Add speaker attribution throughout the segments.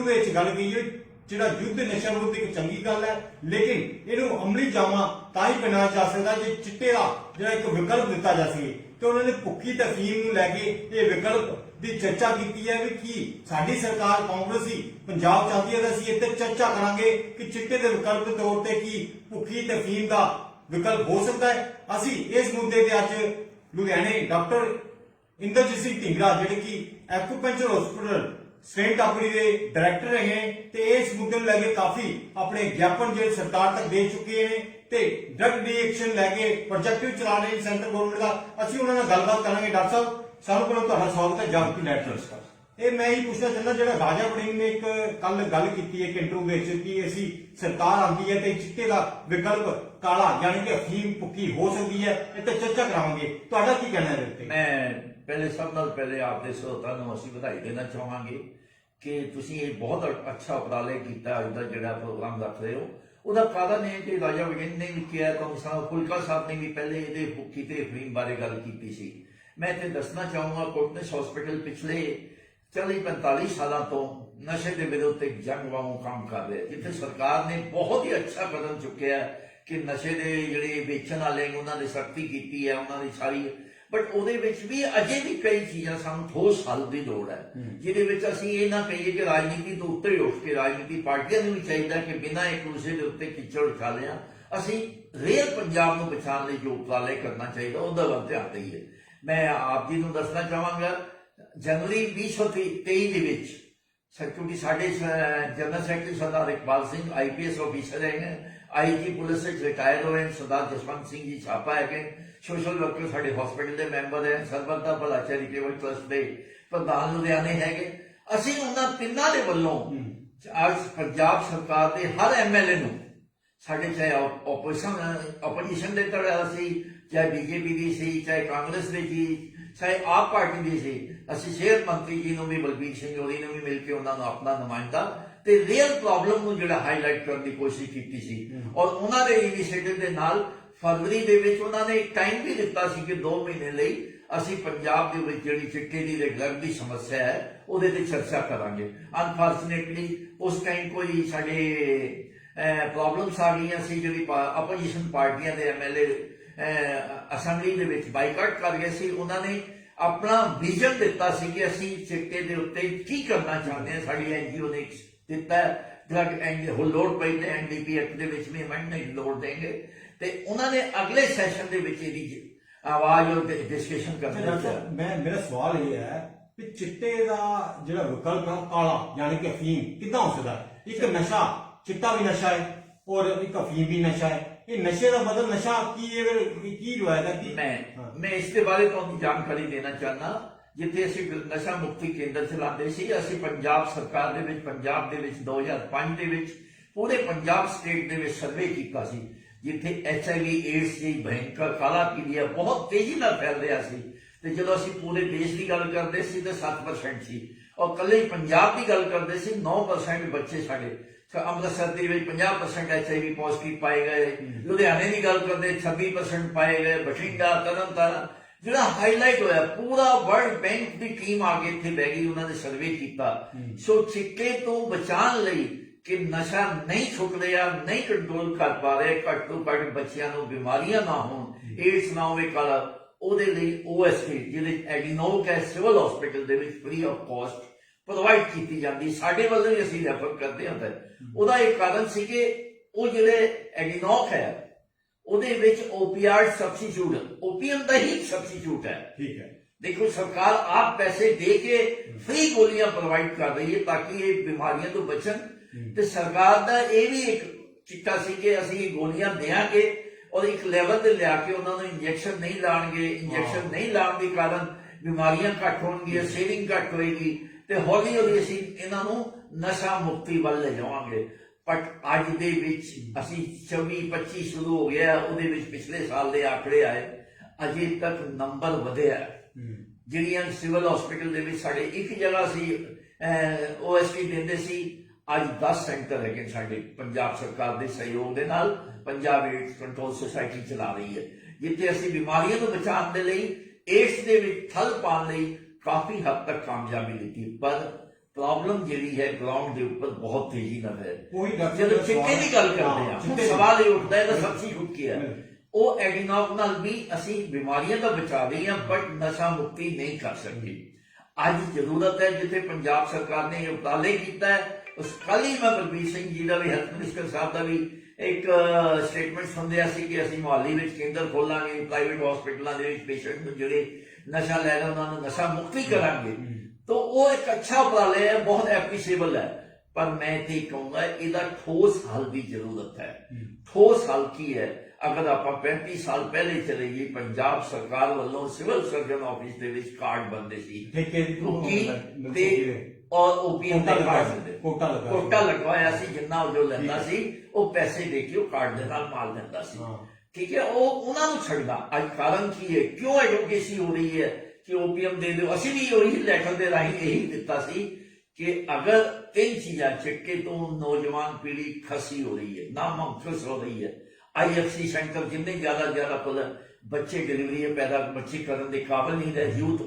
Speaker 1: Interview ਵਿੱਚ ਗੱਲ ਕਹੀ ਹੈ ਜਿਹੜਾ ਯੁੱਧ ਨਸ਼ਾ ਵਿਰੁੱਧ ਇੱਕ ਚੰਗੀ ਗੱਲ ਹੈ, ਲੇਕਿਨ ਇਹਨੂੰ ਅਮਲੀ ਜਾਮਾ ਤਾਂ ਹੀ ਬਣਾਇਆ ਜਾ ਸਕਦਾ ਜੇ ਚਿੱਟੇ ਦਾ ਜਿਹੜਾ ਇੱਕ ਵਿਕਲਪ ਦਿੱਤਾ ਜਾ ਸਕੇ। ਤੇ ਉਹਨਾਂ ਨੇ ਭੁੱਖੀ ਤਫੀਮ ਨੂੰ ਲੈ ਕੇ ਇਹ ਵਿਕਲਪ ਦੀ ਚਰਚਾ ਕੀਤੀ ਹੈ ਵੀ ਕੀ ਸਾਡੀ ਸਰਕਾਰ ਕਾਂਗਰਸੀ ਪੰਜਾਬ ਚਾਹਦੀ ਹੈ ਤਾਂ ਅਸੀਂ ਇੱਥੇ ਚਰਚਾ ਕਰਾਂਗੇ ਕਿ ਚਿੱਟੇ ਦੇ ਵਿਕਲਪ ਦੇ ਤੌਰ ਤੇ ਕੀ ਭੁੱਖੀ ਤਫੀਮ ਦਾ ਵਿਕਲਪ ਹੋ ਸਕਦਾ ਹੈ। ਅਸੀਂ ਇਸ ਮੁੱਦੇ ਤੇ ਅੱਜ ਲੁਧਿਆਣੇ ਡਾਕਟਰ ਇੰਦਰਜੀਤ ਸਿੰਘ ਢਿੰਗਰਾ, ਜਿਹੜੇ ਕਿ ਐਕੂਪੰਚਰ ਹਸਪੀਟਲ ਸਟੇਟ ਕੰਪਨੀ ਦੇ ਡਾਇਰੈਕਟਰ ਹੈਗੇ ਤੇ ਇਸ ਮੁੱਦੇ ਨੂੰ ਲੈ ਕੇ ਕਾਫੀ ਆਪਣੇ ਗਿਆਪਨ ਜਿਹੜੇ ਸਰਕਾਰ ਤੱਕ ਦੇ ਚੁੱਕੇ ਨੇ ਤੇ ਡਰਗ ਡੀਐਕਸ਼ਨ ਲੈ ਕੇ ਪ੍ਰੋਜੈਕਟ ਵੀ ਚਲਾ ਰਹੇ ਨੇ ਸੈਂਟਰ ਗਵਰਨਮੈਂਟ ਦਾ। ਅਸੀਂ ਉਹਨਾਂ ਨਾਲ ਗੱਲਬਾਤ ਕਰਾਂਗੇ, ਡਾਕਟਰ ਸਾਹਿਬ। ਸਾਨੂੰ ਕੋਲੋਂ ਤੁਹਾਡਾ ਸਵਾਗਤ ਹੈ ਜਾਗਤੀ ਲੈਟਰਸ ਇਹ ਮੈਂ ਹੀ ਪੁੱਛਣਾ ਚਾਹੁੰਦਾ, ਜਿਹੜਾ ਰਾਜਾ ਵੜਿੰਗ ਨੇ ਇੱਕ ਕੱਲ ਗੱਲ ਕੀਤੀ ਹੈ ਇੱਕ ਇੰਟਰਵਿਊ ਵਿੱਚ ਕਿ ਅਸੀਂ ਸਰਕਾਰ ਆਂਦੀ ਹੈ ਤੇ ਚਿੱਟੇ ਦਾ ਵਿਕਲਪ ਕਾਲਾ ਯਾਨੀ ਕਿ ਅਫੀਮ ਭੁੱਕੀ ਹੋ ਸਕਦੀ ਹੈ ਇਹ ਤੇ ਚਰਚਾ ਕਰਾਵਾਂਗੇ ਤੁਹਾਡਾ ਕੀ ਕਹਿਣਾ ਹੈ ਇਹਦੇ
Speaker 2: ਮੈਂ ਪਹਿਲੇ ਸਭ ਨਾਲ ਪਹਿਲੇ ਆਪਦੇ ਸਰੋਤਾਂ ਨੂੰ ਅਸੀਂ ਵਧਾਈ ਦੇਣਾ ਚਾਹਾਂਗੇ ਕਿ ਤੁਸੀਂ ਇਹ ਬਹੁਤ ਅੱਛਾ ਉਪਰਾਲੇ ਕੀਤਾ ਅੱਜ ਦਾ ਜਿਹੜਾ ਪ੍ਰੋਗਰਾਮ ਰੱਖ ਰਹੇ ਹੋ। ਉਹਦਾ ਕਾਰਨ ਇਹ ਕਿ ਰਾਜਾ ਵਿਜਨ ਨੇ ਵੀ ਕਿਹਾ ਤਾਂ ਸਾਹਿਬ ਫੁਲਕਾ ਸਾਹਿਬ ਨੇ ਵੀ ਪਹਿਲੇ ਇਹਦੇ ਭੁੱਖੀ ਤੇ ਅਫੀਮ ਬਾਰੇ ਗੱਲ ਕੀਤੀ ਸੀ। ਮੈਂ ਤੇ ਦੱਸਣਾ ਚਾਹੂੰਗਾ, ਕੋਟਨਸ ਹਸਪੀਟਲ ਪਿਛਲੇ 40 45 ਸਾਲਾਂ ਤੋਂ ਨਸ਼ੇ ਦੇ ਵਿਰੁੱਧ ਇੱਕ ਜੰਗ ਵਾਂਗੂ ਕੰਮ ਕਰ ਰਿਹਾ ਜਿੱਥੇ ਸਰਕਾਰ ਨੇ ਬਹੁਤ ਹੀ ਅੱਛਾ ਕਦਮ ਚੁੱਕਿਆ ਕਿ ਨਸ਼ੇ ਦੇ ਜਿਹੜੇ ਵੇਚਣ ਵਾਲੇ ਨੇ ਉਹਨਾਂ ਦੀ ਸਖਤੀ ਕੀਤੀ ਹੈ ਉਹਨਾਂ ਦੀ ਸਾਰੀ ਬਟ ਉਹਦੇ ਵਿੱਚ ਵੀ ਅਜੇ ਵੀ ਕਈ ਚੀਜ਼ਾਂ ਸਾਨੂੰ ਠੋਸ ਹੱਲ ਦੀ ਲੋੜ ਹੈ। ਜਿਹਦੇ ਵਿੱਚ ਅਸੀਂ ਇਹ ਨਾ ਕਹੀਏ ਕਿ ਰਾਜਨੀਤੀ ਤੋਂ ਉੱਤੇ ਉੱਠ ਕੇ ਰਾਜਨੀਤੀ ਪਾਰਟੀਆਂ ਨੂੰ ਵੀ ਚਾਹੀਦਾ ਕਿ ਬਿਨਾਂ ਇੱਕ ਦੂਸਰੇ ਦੇ ਉੱਤੇ ਕਿਚੜ ਉਠਾ ਲਿਆ ਅਸੀਂ ਰੇਲ ਪੰਜਾਬ ਨੂੰ ਬਚਾਉਣ ਲਈ ਜੋ ਉਪਰਾਲੇ ਕਰਨਾ ਚਾਹੀਦਾ ਉਹਦਾ ਵੱਲ ਧਿਆਨ ਦੇਈਏ। ਮੈਂ ਆਪ ਜੀ ਨੂੰ ਦੱਸਣਾ ਚਾਹਾਂਗਾ ਜਨਵਰੀ 2023 ਦੇ ਵਿੱਚ ਕਿਉਂਕਿ ਸਾਡੇ general secretary Sardar Iqbal Singh IPS officer ਹੈਗੇ ਆਈਜੀ ਪੁਲਿਸ ਵਿੱਚ ਰਿਟਾਇਰ ਹੋਏ ਸਰਦਾਰ ਜਸਵੰਤ ਸਿੰਘ ਜੀ ਛਾਪਾ ਹੈਗੇ ਸੋਸ਼ਲ ਵਰਕਰ ਸਾਡੇ ਹਸਪੀਟਲ ਦੇ ਮੈਂਬਰ ਹੈ ਸਰਬੱਤ ਦਾ ਭਲਾ ਚੈਰੀਟੇਬਲ ਟਰਸਟ ਦੇ ਪ੍ਰਧਾਨ ਲੁਧਿਆਣੇ ਹੈਗੇ। ਅਸੀਂ ਉਹਨਾਂ ਤਿੰਨਾਂ ਦੇ ਵੱਲੋਂ ਅੱਜ ਪੰਜਾਬ ਸਰਕਾਰ ਦੇ ਹਰ ਐਮਐਲਏ ਨੂੰ ਸਾਡੇ ਚਾਹੇ ਆਪੋਜੀਸ਼ਨ ਆਪੋਜੀਸ਼ਨ ਦੇ ਤਰ੍ਹਾਂ ਸੀ ਚਾਹੇ ਬੀਜੇਪੀ ਦੀ ਸੀ ਚਾਹੇ ਕਾਂਗਰਸ ਦੀ ਸੀ ਚਾਹੇ ਆਪ ਪਾਰਟੀ ਦੀ ਸੀ। ਅਸੀਂ ਸਿਹਤ ਮੰਤਰੀ ਜੀ ਨੂੰ ਵੀ ਬਲਬੀਰ ਸਿੰਘ ਹੋਰੀ ਨੂੰ ਵੀ ਮਿਲ ਕੇ ਉਹਨਾਂ ਨੂੰ ਆਪਣਾ ਨੁਮਾਇੰਦਾ ਤੇ ਰੀਅਲ ਪ੍ਰੋਬਲਮ ਨੂੰ ਜਿਹੜਾ ਹਾਈਲਾਈਟ ਕਰਨ ਦੀ ਕੋਸ਼ਿਸ਼ ਕੀਤੀ ਸੀ। ਔਰ ਉਹਨਾਂ ਦੇ ਇਨੀਸ਼ੀਏਟਿਵ ਦੇ ਨਾਲ ਫਰਵਰੀ ਦੇ ਵਿੱਚ ਉਹਨਾਂ ਨੇ ਇੱਕ ਟਾਈਮ ਵੀ ਦਿੱਤਾ ਸੀ ਕਿ 2 ਮਹੀਨੇ ਲਈ ਅਸੀਂ ਪੰਜਾਬ ਦੇ ਵਿੱਚ ਜਿਹੜੀ ਚਿੱਟੇ ਦੀ ਰੈਗੂਲਰ ਦੀ ਸਮੱਸਿਆ ਹੈ ਉਹਦੇ ਤੇ ਚਰਚਾ ਕਰਾਂਗੇ। ਅਨਫੋਰਚੂਨੇਟਲੀ ਉਸ ਟਾਈਮ ਕੋਈ ਸਾਡੇ ਪ੍ਰੋਬਲਮਸ ਆ ਗਈਆਂ ਸੀ ਜਿਹੜੀ ਆਪੋਜੀਸ਼ਨ ਪਾਰਟੀਆਂ ਦੇ ਐਮਐਲਏ ਅਸੈਂਬਲੀ ਦੇ ਵਿੱਚ ਬਾਈਕਾਟ ਕਰ ਗਏ ਸੀ। ਉਹਨਾਂ ਨੇ ਆਪਣਾ ਵਿਜ਼ਨ ਦਿੱਤਾ ਸੀ ਕਿ ਅਸੀਂ ਚਿੱਟੇ ਦੇ ਉੱਤੇ ਕੀ ਕਰਨਾ ਚਾਹੁੰਦੇ ਹਾਂ। ਸਾਡੀ ਐਨਜੀਓ ਨੇ ਦਿੱਤਾ ਡਰਗ ਐਂਡ ਲੋਡ ਪਈ ਨੇ ਐਨਡੀਪੀ ਐਕਟ ਦੇ ਵਿੱਚ ਵੀ ਅਮੈਂਡਮੈਂਟ ਲੋਡ ਦੇਣਗੇ। ਤੇ ਉਹਨਾਂ ਨੇ ਅਗਲੇ ਸੈਸ਼ਨ ਦੇ ਵਿੱਚ ਇਹਦੀ ਆਵਾਜ਼ ਔਰ ਡਿਸਕਸ਼ਨ ਕਰਨੀ
Speaker 1: ਮੈਂ ਮੇਰਾ ਸਵਾਲ ਇਹ ਹੈ ਕਿ ਚਿੱਟੇ ਦਾ ਜਿਹੜਾ ਵਿਕਲਪ ਹੈ ਉਹ ਕਾਲਾ ਯਾਨੀ ਕਿ ਅਫੀਮ ਕਿੱਦਾਂ ਹੋ ਸਕਦਾ? ਇੱਕ ਨਸ਼ਾ ਚਿੱਟਾ ਵੀ ਨਸ਼ਾ ਹੈ ਔਰ ਇੱਕ ਅਫੀਮ ਵੀ ਨਸ਼ਾ ਹੈ। ਇਹ ਨਸ਼ੇ ਦਾ ਮਤਲਬ ਨਸ਼ਾ ਕੀ ਹੈ ਫਿਰ ਕੀ- ਕੀ ਰਵਾਇਤ ਹੈ ਕੀ?
Speaker 2: ਮੈਂ ਮੈਂ ਇਸ ਦੇ ਬਾਰੇ ਤੁਹਾਨੂੰ ਜਾਣਕਾਰੀ ਦੇਣਾ ਚਾਹਨਾ ਜਿੱਥੇ ਅਸੀਂ ਨਸ਼ਾ ਮੁਕਤੀ ਕੇਂਦਰ ਚਲਾਉਂਦੇ ਸੀ ਅਸੀਂ ਪੰਜਾਬ ਸਰਕਾਰ ਦੇ ਵਿੱਚ ਪੰਜਾਬ ਦੇ ਵਿੱਚ 2005 ਦੇ ਵਿੱਚ ਪੂਰੇ ਪੰਜਾਬ ਸਟੇਟ ਦੇ ਵਿੱਚ ਸਰਵੇ ਕੀਤਾ ਸੀ। ਜਿੱਥੇ ਐਚ ਆਈ ਵੀ ਏਡਸ ਦੀ ਭਿਆਨਕ ਕਾਲਾ ਪੀਲੀਆ ਬਹੁਤ ਤੇਜ਼ੀ ਨਾਲ ਫੈਲ ਰਿਹਾ ਸੀ। ਤੇ ਜਦੋਂ ਅਸੀਂ ਪੂਰੇ ਦੇਸ਼ ਦੀ ਗੱਲ ਕਰਦੇ ਸੀ ਤਾਂ 7% ਸੀ। ਔਰ ਕੱਲੇ ਪੰਜਾਬ ਦੀ ਗੱਲ ਕਰਦੇ ਸੀ 9% ਬੱਚੇ ਸਾਡੇ। ਅੰਮ੍ਰਿਤਸਰ ਦੇ ਵਿੱਚ 50% ਐਚਆਈਵੀ ਪੋਜ਼ਿਟਿਵ ਪਾਏ ਗਏ। ਲੁਧਿਆਣੇ ਦੀ ਗੱਲ ਕਰਦੇ 26% ਪਾਏ ਗਏ ਬਠਿੰਡਾ ਤਰਨਤਾਰਨ। ਜਿਹੜਾ ਹਾਈਲਾਈਟ ਹੋਇਆ ਪੂਰਾ ਵਰਲਡ ਬੈਂਕ ਦੀ ਟੀਮ ਆ ਕੇ ਇੱਥੇ ਬਹਿ ਗਈ ਉਹਨਾਂ ਨੇ ਸਰਵੇ ਕੀਤਾ। ਸੋ ਚਿੱਟੇ ਤੋਂ ਬਚਾਉਣ ਲਈ ਕਿ ਨਸ਼ਾ ਨਹੀਂ ਛੁੱਟ ਰਿਹਾ ਨਹੀਂ ਕੰਟਰੋਲ ਕਰ ਪਾ ਰਹੇ ਘੱਟ ਤੋਂ ਘੱਟ ਬੱਚਿਆਂ ਨੂੰ ਬਿਮਾਰੀਆਂ ਨਾ ਹੋਣ। ਏਡਸ ਨਾ ਹੋਵੇ ਕਾਲਾ ਉਹਦੇ ਲਈ ਓਐਸਪੀ ਜਿਹਦੇ ਐਡੀਨੋਕ ਹੈ ਸਿਵਲ ਹਸਪੀਟਲ ਦੇ ਵਿੱਚ ਫ੍ਰੀ ਆਫ ਕਾਸਟ ਪ੍ਰੋਵਾਈਡ ਕੀਤੀ ਜਾਂਦੀ ਸਾਡੇ ਵੱਲੋਂ ਹੀ ਅਸੀਂ ਰੈਫਰ ਕਰਦੇ ਹਾਂ ਤਾਂ ਉਹਦਾ ਇੱਕ ਕਾਰਨ ਸੀ ਕਿ ਉਹ ਜਿਹੜੇ ਐਡੀਨੋਕ ਹੈ ਉਹਦੇ ਵਿੱਚ ਓਪੀਆਰ ਸਬਸਟੀਟਿਊਟ ਓਪੀਅਮ ਦਾ ਹੀ ਸਬਸਟੀਟਿਊਟ ਹੈ।
Speaker 1: ਠੀਕ ਹੈ।
Speaker 2: ਦੇਖੋ ਸਰਕਾਰ ਆਪ ਪੈਸੇ ਦੇ ਕੇ ਫ੍ਰੀ ਗੋਲੀਆਂ ਪ੍ਰੋਵਾਈਡ ਕਰ ਰਹੀ ਹੈ ਤਾਂ ਕਿ ਇਹ ਬਿਮਾਰੀਆਂ ਤੋਂ ਬਚਣ। ਤੇ ਸਰਕਾਰ ਦਾ ਇਹ ਵੀ ਇੱਕ ਚਿੱਟਾ ਸੀ ਕਿ ਅਸੀਂ ਇਹ ਗੋਲੀਆਂ ਦੇਾਂਗੇ ਔਰ ਇੱਕ ਲੈਵਲ ਤੇ ਲਿਆ ਕੇ ਉਹਨਾਂ ਨੂੰ ਇੰਜੈਕਸ਼ਨ ਨਹੀਂ ਲਾਣਗੇ ਇੰਜੈਕਸ਼ਨ ਨਹੀਂ ਲਾਉਣ ਦੇ ਕਾਰਨ ਬਿਮਾਰੀਆਂ ਘੱਟ ਹੋਣਗੀਆਂ ਸੇਵਿੰਗ ਘੱਟ ਹੋਏਗੀ। ਤੇ ਹੌਲੀ ਹੌਲੀ ਅਸੀਂ ਇਹਨਾਂ ਨੂੰ ਨਸ਼ਾ ਮੁਕਤੀ ਵੱਲ ਲੈ ਜਾਵਾਂਗੇ। ਬਟ ਅੱਜ ਦੇ ਵਿੱਚ ਅਸੀਂ 24 25 ਸ਼ੁਰੂ ਹੋ ਗਿਆ ਉਹਦੇ ਵਿੱਚ ਪਿਛਲੇ ਸਾਲ ਦੇ ਆંકੜੇ ਆਏ ਅਜੇ ਤੱਕ ਨੰਬਰ ਵਧਿਆ। ਜਿਹੜੀਆਂ ਸਿਵਲ ਹਸਪੀਟਲ ਦੇ ਵਿੱਚ ਸਾਡੇ ਇੱਕ ਜਗ੍ਹਾ ਸੀ ਓਐਸਟੀ ਦਿੰਦੇ ਸੀ ਅੱਜ 10 ਸੈਂਟਰ ਹੈਗੇ ਸਾਡੇ ਪੰਜਾਬ ਸਰਕਾਰ ਦੇ ਸਹਿਯੋਗ ਦੇ ਨਾਲ ਪੰਜਾਬ ਏਡਸ ਕੰਟਰੋਲ ਸੁਸਾਇਟੀ ਚਲਾ ਰਹੀ ਹੈ। ਜਿੱਥੇ ਅਸੀਂ ਬਿਮਾਰੀਆਂ ਨੂੰ ਬਚਾਉਣ ਦੇ ਲਈ ਏਡਸ ਦੇ ਵਿੱਚ ਥਲ ਪਾਉਣ ਲਈ ਕਾਫੀ ਹੱਦ ਤੱਕ ਕਾਮਯਾਬੀ ਲਿੱਤੀ ਪਰ ਪ੍ਰੋਬਲਮ ਜਿਹੜੀ ਹੈ ਗਰਾਊਂਡ ਦੇ ਉੱਪਰ ਬਹੁਤ ਤੇਜ਼ੀ ਨਾਲ ਹੈ।
Speaker 1: ਉਹੀ ਡਾਕਟਰ
Speaker 2: ਜਦੋਂ ਚਿੱਟੇ ਦੀ ਗੱਲ ਕਰਦੇ ਆ
Speaker 1: ਚਿੱਟੇ।
Speaker 2: ਸਵਾਲ ਇਹ ਉੱਠਦਾ ਹੈ ਤਾਂ ਸਬਜ਼ੀ ਕੀ ਹੈ। ਉਹ ਐਡੀਨੋਕ ਨਾਲ ਵੀ ਅਸੀਂ ਬਿਮਾਰੀਆਂ ਦਾ ਬਚਾ ਰਹੀ ਹਾਂ ਬਟ ਨਸ਼ਾ ਮੁਕਤੀ ਨਹੀਂ ਕਰ ਸਕਦੇ। ਅੱਜ ਜ਼ਰੂਰਤ ਹੈ ਜਿੱਥੇ ਪੰਜਾਬ ਸਰਕਾਰ ਨੇ ਇਹ ਉਪਰਾਲੇ ਕੀਤਾ ਹੈ। ਉਸ ਕੱਲ੍ਹ ਹੀ ਮੈਂ ਬਲਬੀਰ ਸਿੰਘ ਜੀ ਦਾ ਵੀ ਹੈਲਥ ਮਿਨਿਸਟਰ ਸਾਹਿਬ ਦਾ ਵੀ ਇੱਕ ਸਟੇਟਮੈਂਟ ਸੁਣਿਆ ਸੀ ਕਿ ਅਸੀਂ ਮੁਹਾਲੀ ਵਿੱਚ ਕੇਂਦਰ ਖੋਲਾਂਗੇ ਪ੍ਰਾਈਵੇਟ ਹਸਪੀਟਲਾਂ ਦੇ ਵਿੱਚ ਪੇਸ਼ੈਂਟ ਨੂੰ ਜਿਹੜੇ ਨਸ਼ਾ ਲੈ ਰਹੇ ਉਹਨਾਂ ਨੂੰ ਨਸ਼ਾ ਮੁਕਤੀ ਕਰਾਂਗੇ। ਤੋ ਉਹ ਇੱਕ ਅੱਛਾ ਉਪਰਾਲੇ ਹੈ ਬਹੁਤ ਐਪਰੀਸ਼ੀਏਬਲ ਹੈ। ਪਰ ਮੈਂ ਤੇ ਕਹੂੰਗਾ ਇਹਦਾ ਠੋਸ ਹੱਲ ਦੀ ਜ਼ਰੂਰਤ ਹੈ। ਠੋਸ ਹੱਲ ਕੀ ਹੈ? ਅਗਰ ਆਪਾਂ 35 ਸਾਲ ਪਹਿਲੇ ਚਲੇ ਗਏ ਪੰਜਾਬ ਸਰਕਾਰ ਵੱਲੋਂ ਸਿਵਲ ਸਰਜਨ ਆਫਿਸ ਦੇ ਵਿੱਚ ਕਾਰਡ ਬੰਦੇ ਸੀ। ਤੇ। ਔਰ ਓਪੀਐਮ ਦੇ ਕਾਰਡ ਦਿੰਦੇ।
Speaker 1: ਕੋਟਾ ਸੀ।
Speaker 2: ਕੋਟਾ ਲਗਵਾਇਆ ਸੀ ਜਿੰਨਾ ਉਹ ਜੋ ਲੈਂਦਾ ਸੀ ਉਹ ਪੈਸੇ ਦੇ ਕੇ ਉਹ ਕਾਰਡ ਦੇ ਨਾਲ ਮਾਲ ਦਿੰਦਾ ਸੀ। ਠੀਕ ਹੈ ਉਹ ਉਹਨਾਂ ਨੂੰ ਛੱਡਣਾ ਅੱਜ ਕਾਰਨ ਕੀ ਹੈ? ਕਿਉਂ ਐਡਵੋਕੇਸੀ ਹੋ ਰਹੀ ਹੈ ਕਿ ਓਪੀਐਮ ਦੇ ਦਿਓ? ਅਸੀਂ ਵੀ ਉਹੀ ਲੈਟਰ ਦੇ ਰਾਹੀਂ ਇਹੀ ਦਿੱਤਾ ਸੀ ਕਿ ਅਗਰ ਤਿੰਨ ਚੀਜ਼ਾਂ ਚਿੱਟੇ ਤੋਂ ਨੌਜਵਾਨ ਪੀੜ੍ਹੀ ਖਸੀ ਹੋ ਰਹੀ ਹੈ ਨਾਮੰਕਸ ਹੋ ਰਹੀ ਹੈ ਆਈਐਫਸੀ ਸੈਂਟਰ ਜਿੰਨੇ ਜ਼ਿਆਦਾ ਜ਼ਿਆਦਾ ਕੋਲ ਬੱਚੇ ਡਿਲੀਵਰੀ ਪੈਦਾ ਬੱਚੇ ਕਰਨ ਦੇ ਕਾਬਿਲ ਨਹੀਂ ਰਹੇ ਯੂਥ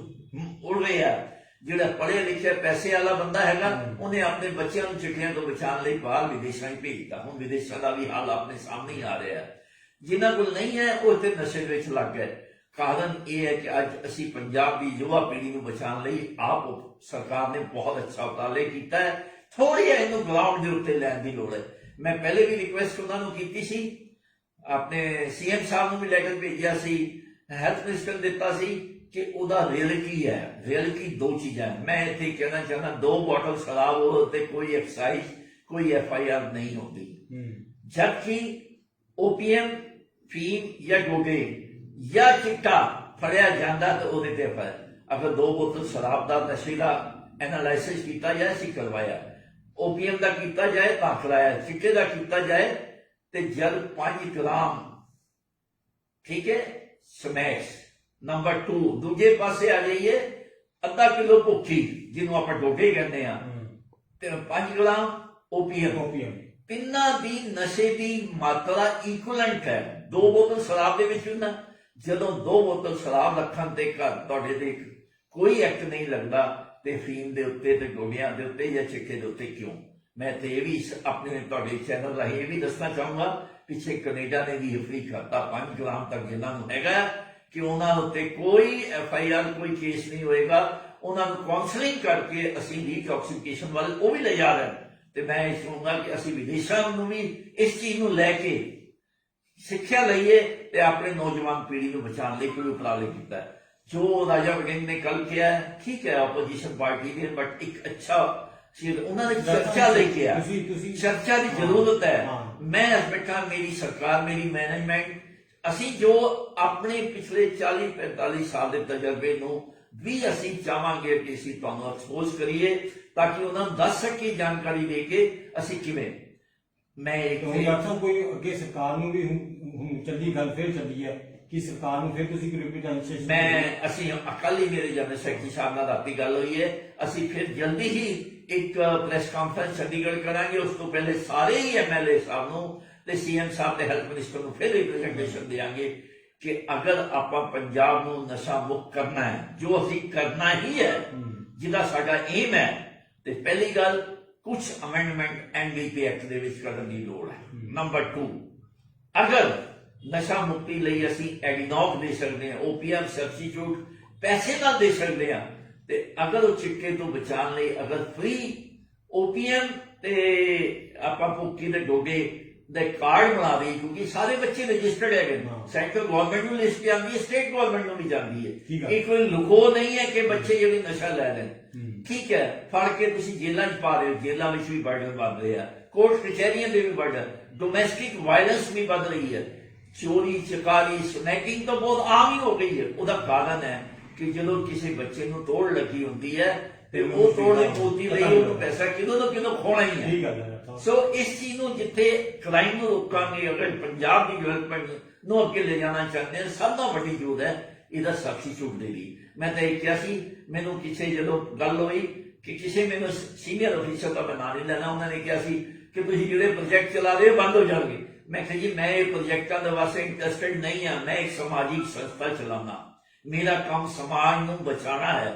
Speaker 2: ਉੜ ਰਹੇ ਆ ਜਿਹੜਾ ਪੜ੍ਹਿਆ ਲਿਖਿਆ ਪੈਸੇ ਵਾਲਾ ਬੰਦਾ ਹੈਗਾ ਉਹਨੇ ਆਪਣੇ ਬੱਚਿਆਂ ਨੂੰ ਚਿੱਟੀਆਂ ਤੋਂ ਬਚਾਉਣ ਲਈ ਬਾਹਰ ਵਿਦੇਸ਼ਾਂ 'ਚ ਭੇਜਤਾ। ਹੁਣ ਵਿਦੇਸ਼ਾਂ ਦਾ ਵੀ ਹਾਲ ਆਪਣੇ ਸਾਹਮਣੇ ਹੀ ਆ ਰਿਹਾ ਹੈ। ਜਿਨ੍ਹਾਂ ਕੋਲ ਨਹੀਂ ਹੈ ਉਹ ਤੇ ਨਸ਼ੇ ਵਿੱਚ ਲੱਗ ਗਏ। ਕਾਰਨ ਇਹ ਹੈ ਕਿ ਅੱਜ ਅਸੀਂ ਪੰਜਾਬ ਦੀ ਯੁਵਾ ਪੀੜ੍ਹੀ ਨੂੰ ਬਚਾਉਣ ਲਈ ਆਪ ਸਰਕਾਰ ਨੇ ਬਹੁਤ ਅੱਛਾ ਉਪਰਾਲੇ ਕੀਤਾ ਹੈ। ਥੋੜੀ ਜਿਹੀ ਇਹਨੂੰ ਗਰਾਊਂਡ ਦੇ ਉੱਤੇ ਲੈਣ ਦੀ ਲੋੜ ਹੈ। ਮੈਂ ਪਹਿਲੇ ਵੀ ਰਿਕੁਐਸਟ ਉਹਨਾਂ ਨੂੰ ਕੀਤੀ ਸੀ। ਆਪਣੇ ਸੀਐਮ ਸਾਹਿਬ ਨੂੰ ਵੀ ਲੈਟਰ ਭੇਜਿਆ ਸੀ ਹੈਲਥ ਮਿਨਿਸਟਰ ਦਿੱਤਾ ਸੀ। ਕਿ ਉਹਦਾ ਰੇਲ ਕੀ ਹੈ? ਰੇਲ ਕੀ ਦੋ ਚੀਜ਼ਾਂ। ਮੈਂ ਇੱਥੇ ਕਹਿਣਾ ਚਾਹੁੰਦਾ ਦੋ ਬੋਟਲ ਸ਼ਰਾਬ ਹੋ ਤੇ ਕੋਈ ਐਕਸਾਈਜ਼ ਕੋਈ ਐਫ ਆਈ ਆਰ ਨਹੀਂ ਹੁੰਦੀ। ਜਦਕਿ ਓਪੀਐਮ ਫੀਮ ਜਾਂ ਗੋਗੇ ਜਾਂ ਚਿੱਟਾ ਫੜਿਆ ਜਾਂਦਾ ਤਾਂ ਉਹਦੇ ਤੇ ਫਿਰ ਅਗਰ ਦੋ ਬੋਤਲ ਸ਼ਰਾਬ ਦਾ ਨਸ਼ੇ ਦਾ ਐਨਾਲਾਈਸਿਸ ਕੀਤਾ ਜਾਏ ਸੀ ਕਰਵਾਇਆ। ਓਪੀਐਮ ਦਾ ਕੀਤਾ ਜਾਏ ਤਾਂ ਖਲਾਇਆ। ਚਿੱਟੇ ਦਾ ਕੀਤਾ ਜਾਏ ਤੇ ਜਦ 5 ਗ੍ਰਾਮ ਠੀਕ ਹੈ ਸਮੈਸ਼। ਨੰਬਰ 2 ਦੂਜੇ ਪਾਸੇ ਆ ਜਾਈਏ ਅੱਧਾ ਕਿਲੋ ਭੁੱਖੀ ਜਿਹਨੂੰ ਆਪਾਂ ਡੋਡੇ ਕਹਿੰਦੇ ਆ ਤੇ 5 ਗ੍ਰਾਮ ਓਪੀਐਮ
Speaker 1: ਓਪੀਐਮ
Speaker 2: ਤਿੰਨਾਂ ਦੀ ਨਸ਼ੇ ਦੀ ਮਾਤਰਾ ਇਕੁਇਵਲੈਂਟ ਹੈ। ਦੋ ਬੋਤਲ ਸ਼ਰਾਬ ਦੇ ਵਿੱਚ ਹੁੰਦਾ। ਜਦੋਂ ਦੋ ਬੋਤਲ ਸ਼ਰਾਬ ਰੱਖਣ ਤੇ ਘਰ ਤੁਹਾਡੇ ਦੇ ਕੋਈ ਐਕਟ ਨਹੀਂ ਲੱਗਦਾ ਤੇ ਫੀਮ ਦੇ ਉੱਤੇ ਤੇ ਗੋਲੀਆਂ ਦੇ ਉੱਤੇ ਜਾਂ ਚਿੱਟੇ ਦੇ ਉੱਤੇ ਕਿਉਂ? ਮੈਂ ਤੇ ਇਹ ਵੀ ਆਪਣੇ ਤੁਹਾਡੇ ਚੈਨਲ ਰਾਹੀਂ ਇਹ ਵੀ ਦੱਸਣਾ ਚਾਹੂੰਗਾ ਪਿੱਛੇ ਕੈਨੇਡਾ ਨੇ ਵੀ ਅਫਰੀ ਕਰਤਾ। 5 ਗ੍ਰਾਮ ਤੱਕ ਜਿਨ੍ਹਾਂ ਨੂੰ ਹੈਗਾ ਕਿ ਉਹਨਾਂ ਉੱਤੇ ਕੋਈ ਐਫ ਆਈ ਆਰ ਕੋਈ ਕੇਸ ਨਹੀਂ ਹੋਏਗਾ ਉਹਨਾਂ ਨੂੰ ਕਾਉਂਸਲਿੰਗ ਕਰਕੇ ਅਸੀਂ ਡੀਟੌਕਸੀਫਿਕੇਸ਼ਨ ਵੱਲ ਉਹ ਵੀ ਲੈ ਜਾ ਰਹੇ ਤੇ ਮੈਂ ਇਹ ਚਾਹੁੰਦਾ ਕਿ ਅਸੀਂ ਵਿਦੇਸ਼ਾਂ ਨੂੰ ਵੀ ਇਸ ਚੀਜ਼ ਨੂੰ ਲੈ ਕੇ ਸਿੱਖਿਆ ਲਈਏ ਤੇ ਆਪਣੇ ਨੌਜਵਾਨ ਪੀੜ੍ਹੀ ਨੂੰ ਬਚਾਉਣ ਲਈ ਕੋਈ ਉਪਰਾਲੇ ਕੀਤਾ ਹੈ। ਜੋ ਰਾਜਾ ਵੜਿੰਗ ਨੇ ਕੱਲ ਕਿਹਾ ਠੀਕ ਹੈ ਆਪੋਜੀਸ਼ਨ ਪਾਰਟੀ ਨੇ ਬਟ ਇੱਕ ਅੱਛਾ ਚੀਜ਼ ਉਹਨਾਂ ਨੇ ਚਰਚਾ ਲੈ ਕੇ ਆ
Speaker 1: ਤੁਸੀਂ ਤੁਸੀਂ
Speaker 2: ਚਰਚਾ ਦੀ ਜ਼ਰੂਰਤ ਹੈ। ਮੈਂ ਬੈਠਾ ਮੇਰੀ ਸਰਕਾਰ ਮੇਰੀ ਮੈਨੇਜਮੈਂਟ ਅਸੀਂ ਜੋ ਆਪਣੇ ਪਿਛਲੇ 40 45 ਸਾਲ ਦੇ ਤਜਰਬੇ ਨੂੰ ਵੀ ਅਸੀਂ ਚਾਹਾਂਗੇ ਕਿ ਅਸੀਂ ਤੁਹਾਨੂੰ ਐਕਸਪੋਜ਼ ਕਰੀਏ ਤਾਂ ਕਿ ਉਹਨਾਂ ਨੂੰ ਦੱਸ ਸਕੀਏ ਜਾਣਕਾਰੀ ਦੇ ਕੇ ਅਸੀਂ ਕਿਵੇਂ। ਮੈਂ ਇੱਕ
Speaker 1: ਸਾਹਿਬ ਕੋਈ ਅੱਗੇ ਸਰਕਾਰ ਨੂੰ ਵੀ ਹੁਣ ਚੱਲੀ ਗੱਲ ਫਿਰ ਚੱਲੀ ਹੈ ਕਿ ਸਰਕਾਰ ਨੂੰ ਫਿਰ ਤੁਸੀਂ ਕੋਈ ਰਿਪਰੈਜ਼ੈਂਟੇਸ਼ਨ
Speaker 2: ਮੈਂ ਅਸੀਂ ਅਕਾਲ ਹੀ ਮੇਰੇ ਜਨਰਲ ਸੈਕਟਰੀ ਸਾਹਿਬ ਨਾਲ ਰਾਤੀ ਗੱਲ ਹੋਈ ਹੈ। ਅਸੀਂ ਫਿਰ ਜਲਦੀ ਹੀ ਇੱਕ ਪ੍ਰੈਸ ਕਾਨਫਰੰਸ ਚੰਡੀਗੜ੍ਹ ਕਰਾਂਗੇ। ਉਸ ਤੋਂ ਪਹਿਲੇ ਸਾਰੇ ਹੀ ਐਮਐਲਏ ਸਾਹਿਬ ਨੂੰ ਤੇ ਸੀਐਮ ਸਾਹਿਬ ਤੇ ਹੈਲਥ ਮਿਨਿਸਟਰ ਨੂੰ ਫਿਰ ਰਿਪਰੈਜ਼ੈਂਟੇਸ਼ਨ ਦੇਵਾਂਗੇ ਕਿ ਅਗਰ ਆਪਾਂ ਪੰਜਾਬ ਨੂੰ ਨਸ਼ਾ ਮੁਕਤ ਕਰਨਾ ਹੈ, ਜੋ ਅਸੀਂ ਕਰਨਾ ਹੀ ਹੈ, ਜਿਹਦਾ ਸਾਡਾ ਏਮ ਹੈ, ਤੇ ਪਹਿਲੀ ਗੱਲ ਕੁਝ ਅਮੈਂਡਮੈਂਟ ਐਨਡੀਪੀ ਐਕਟ ਦੇ ਵਿੱਚ ਕਰਨ ਦੀ ਲੋੜ ਹੈ। ਨੰਬਰ 2 ਅਗਰ ਨਸ਼ਾ ਮੁਕਤੀ ਲਈ ਅਸੀਂ ਐਗਨੋਕ ਦੇ ਸਕਦੇ ਹਾਂ ਓਪੀਐਮ ਸਬਸਟੀਟਿਊਟ ਪੈਸੇ ਨਾਲ ਦੇ ਸਕਦੇ ਹਾਂ, ਤੇ ਅਗਰ ਉਹ ਚਿੱਟੇ ਤੋਂ ਬਚਾਉਣ ਲਈ ਅਗਰ ਫ੍ਰੀ ਓਪੀਐਮ ਤੇ ਆਪਾਂ ਭੁੱਕੀ ਦੇ ਡੋਗੇ ਦੇ ਕਾਰਡ ਬਣਾ ਦੇ ਕਿਉਂਕਿ ਸਾਰੇ ਬੱਚੇ ਰਜਿਸਟਰਡ ਹੈਗੇ। ਸੈਂਟਰਲ ਗਵਰਨਮੈਂਟ ਨੂੰ ਲਿਸਟ ਜਾਂਦੀ ਹੈ ਸਟੇਟ ਗਵਰਨਮੈਂਟ ਨੂੰ ਵੀ ਜਾਂਦੀ ਹੈ। ਇਹ ਕੋਈ ਲੁਕੋ ਨਹੀਂ ਹੈ ਕਿ ਬੱਚੇ ਜਿਹੜੇ ਨਸ਼ਾ ਲੈ। ਨੇ। ਠੀਕ ਹੈ ਫੜ ਕੇ ਤੁਸੀਂ ਜੇਲ੍ਹਾਂ 'ਚ ਪਾ ਰਹੇ ਹੋ ਜੇਲ੍ਹਾਂ ਵਿੱਚ ਵੀ ਬਰਡਨ ਵੱਧ ਰਿਹਾ ਕੋਰਟ ਕਚਹਿਰੀਆਂ ਦੇ ਵੀ ਬਰਡਨ ਡੋਮੈਸਟਿਕ ਵਾਇਲੈਂਸ ਵੀ ਵੱਧ ਰਹੀ ਹੈ। ਚੋਰੀ ਚਕਾਰੀ ਸਨੈਕਿੰਗ ਤਾਂ ਬਹੁਤ ਆਮ ਹੀ ਹੋ ਗਈ ਹੈ। ਉਹਦਾ ਕਾਰਨ ਹੈ ਕਿ ਜਦੋਂ ਕਿਸੇ ਬੱਚੇ ਨੂੰ ਤੋੜ ਲੱਗੀ ਹੁੰਦੀ ਹੈ ਤੇ ਉਹ ਤੋੜ ਦੀ ਲਈ ਉਹਨੂੰ ਪੈਸਾ ਕਿਦੋਂ ਨਾ ਕਿਦੋਂ ਖੋਣਾ ਹੀ ਹੈ।
Speaker 1: ਠੀਕ ਗੱਲ ਹੈ।
Speaker 2: ਸੋ ਇਸ ਚੀਜ਼ ਨੂੰ ਜਿੱਥੇ ਕ੍ਰਾਈਮ ਨੂੰ ਰੋਕਾਂਗੇ, ਅਗਰ ਪੰਜਾਬ ਦੀ ਡਿਵੈਲਪਮੈਂਟ ਨੂੰ ਅੱਗੇ ਲੈ ਜਾਣਾ ਚਾਹੁੰਦੇ ਹਾਂ, ਸਭ ਤੋਂ ਵੱਡੀ ਜੋਦ ਹੈ ਇਹਦਾ ਸਬਸਟੀਟਿਊਟ ਦੇ ਲਈ। ਮੈਂ ਤਾਂ ਇਹ ਕਿਹਾ ਸੀ, ਮੈਨੂੰ ਕਿਸੇ ਜਦੋਂ ਗੱਲ ਹੋਈ ਕਿ ਕਿਸੇ ਮੈਨੂੰ ਸੀਨੀਅਰ ਅਫੀਸਰ ਦਾ ਮੈਂ ਨਹੀਂ ਲੈਣਾ, ਉਹਨਾਂ ਨੇ ਕਿਹਾ ਸੀ ਕਿ ਤੁਸੀਂ ਜਿਹੜੇ ਪ੍ਰੋਜੈਕਟ ਚਲਾ ਰਹੇ ਹੋ, ਬੰਦ ਹੋ ਜਾਣਗੇ। ਮੈਂ ਕਿਹਾ ਜੀ, ਮੈਂ ਇਹ ਪ੍ਰੋਜੈਕਟਾਂ ਦੇ ਵਾਸਤੇ ਇੰਟਰਸਟਡ ਨਹੀਂ ਹਾਂ, ਮੈਂ ਇੱਕ ਸਮਾਜਿਕ ਸੰਸਥਾ ਚਲਾਉਣਾ ਮੇਰਾ ਕੰਮ ਸਮਾਜ ਨੂੰ ਬਚਾਉਣਾ ਹੈ,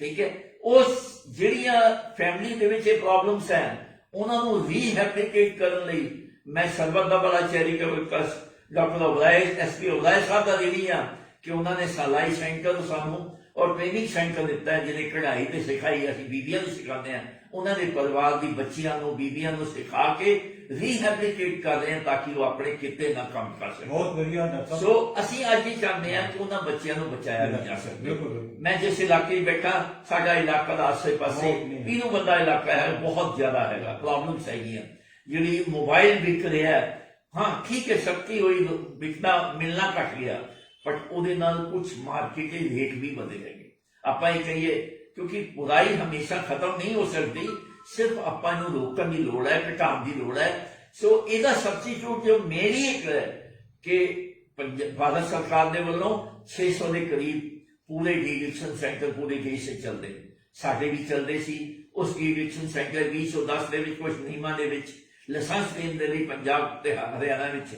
Speaker 2: ਠੀਕ ਹੈ? ਉਸ ਜਿਹੜੀਆਂ ਫੈਮਿਲੀ ਦੇ ਵਿੱਚ ਇਹ ਪ੍ਰੋਬਲਮਸ ਹੈ ਉਹਨਾਂ ਨੂੰ ਰੀਹੈਬਿਲਿਟੇਟ ਕਰਨ ਲਈ ਮੈਂ Sarbat Da Bhala charitable trust doctor Oberoi SP Oberoi ਸਾਹਿਬ ਦਾ ਦੇਣੀ ਆ ਕਿ ਉਹਨਾਂ ਨੇ ਸਲਾਈ ਸੈਂਟਰ ਸਾਨੂੰ ਔਰ ਟ੍ਰੇਨਿੰਗ ਸੈਂਟਰ ਦਿੱਤਾ ਹੈ, ਜਿਹਦੇ ਕਢਾਈ ਤੇ ਸਿਖਾਈ ਅਸੀਂ ਬੀਬੀਆਂ ਨੂੰ ਸਿਖਾਉਂਦੇ ਆ ਉਹਨਾਂ ਦੇ ਪਰਿਵਾਰ ਦੀ ਬੱਚੀਆਂ ਨੂੰ, ਬੀਬੀਆਂ ਨੂੰ ਸਿਖਾ ਕੇ ਰੀਹੈਬਿਲਿਟੇਟ ਕਰ ਰਹੇ ਹਾਂ ਤਾਂ ਕਿ ਉਹ ਆਪਣੇ ਕਿਤੇ ਨਾ ਕੰਮ ਕਰ ਸਕਣ
Speaker 1: ਬਹੁਤ ਵਧੀਆ ਡਾਕਟਰ ਸਾਹਿਬ
Speaker 2: ਸੋ ਅਸੀਂ ਅੱਜ ਇਹ ਚਾਹੁੰਦੇ ਹਾਂ ਕਿ ਉਹਨਾਂ ਬੱਚਿਆਂ ਨੂੰ ਬਚਾਇਆ ਵੀ ਜਾ ਸਕੇ
Speaker 1: ਬਿਲਕੁਲ, ਬਿਲਕੁਲ।
Speaker 2: ਮੈਂ ਜਿਸ ਇਲਾਕੇ 'ਚ ਬੈਠਾ ਸਾਡਾ ਇਲਾਕਾ ਦਾ ਆਸੇ ਪਾਸੇ
Speaker 1: ਬਹੁਤ ਨੇ।
Speaker 2: ਪੀਨੂ ਬੰਦਾ ਇਲਾਕਾ ਹੈ ਬਹੁਤ ਜ਼ਿਆਦਾ ਹੈਗਾ ਪ੍ਰੋਬਲਮਸ ਹੈਗੀਆਂ ਜਿਹੜੀ ਮੋਬਾਈਲ ਵਿਕ ਰਿਹਾ ਹੈ, ਹਾਂ ਠੀਕ ਹੈ ਸ਼ਕਤੀ ਹੋਈ ਵਿਕਦਾ ਮਿਲਣਾ ਘਟ ਗਿਆ ਬਟ ਉਹਦੇ ਨਾਲ ਕੁਝ ਮਾਰਕੀਟ ਦੇ ਰੇਟ ਵੀ ਵਧੇ ਹੈਗੇ ਆਪਾਂ ਇਹ ਕਹੀਏ ਕਿਉਂਕਿ ਬੁਰਾਈ ਹਮੇਸ਼ਾ ਖਤਮ ਨਹੀਂ ਹੋ ਸਕਦੀ ਸਿਰਫ ਆਪਾਂ ਨੂੰ ਰੋਕਣ ਦੀ ਲੋੜ ਹੈ, ਘਟਾਉਣ ਦੀ ਲੋੜ ਹੈ। ਸੋ ਇਹਦਾ ਸਬਸਟੀਟਿਊਟ ਜੋ ਮੇਰੀ ਇੱਕ ਹੈ ਕਿ ਭਾਰਤ ਸਰਕਾਰ ਦੇ ਵੱਲੋਂ 600 ਦੇ ਕਰੀਬ ਪੂਰੇ ਡੀਡਿਕਸ਼ਨ ਸੈਂਟਰ ਪੂਰੇ ਦੇਸ਼ 'ਚ ਚੱਲਦੇ। ਨੇ। ਸਾਡੇ ਵੀ ਚੱਲਦੇ ਸੀ। ਉਸ ਡੀਡਿਕਸ਼ਨ ਸੈਂਟਰ 2010 ਦੇ ਵਿੱਚ ਕੁਝ ਨਿਯਮਾਂ ਦੇ ਵਿੱਚ ਲਾਇਸੈਂਸ ਦੇਣ ਦੇ ਲਈ ਪੰਜਾਬ ਤੇ ਹਰਿਆਣਾ ਵਿੱਚ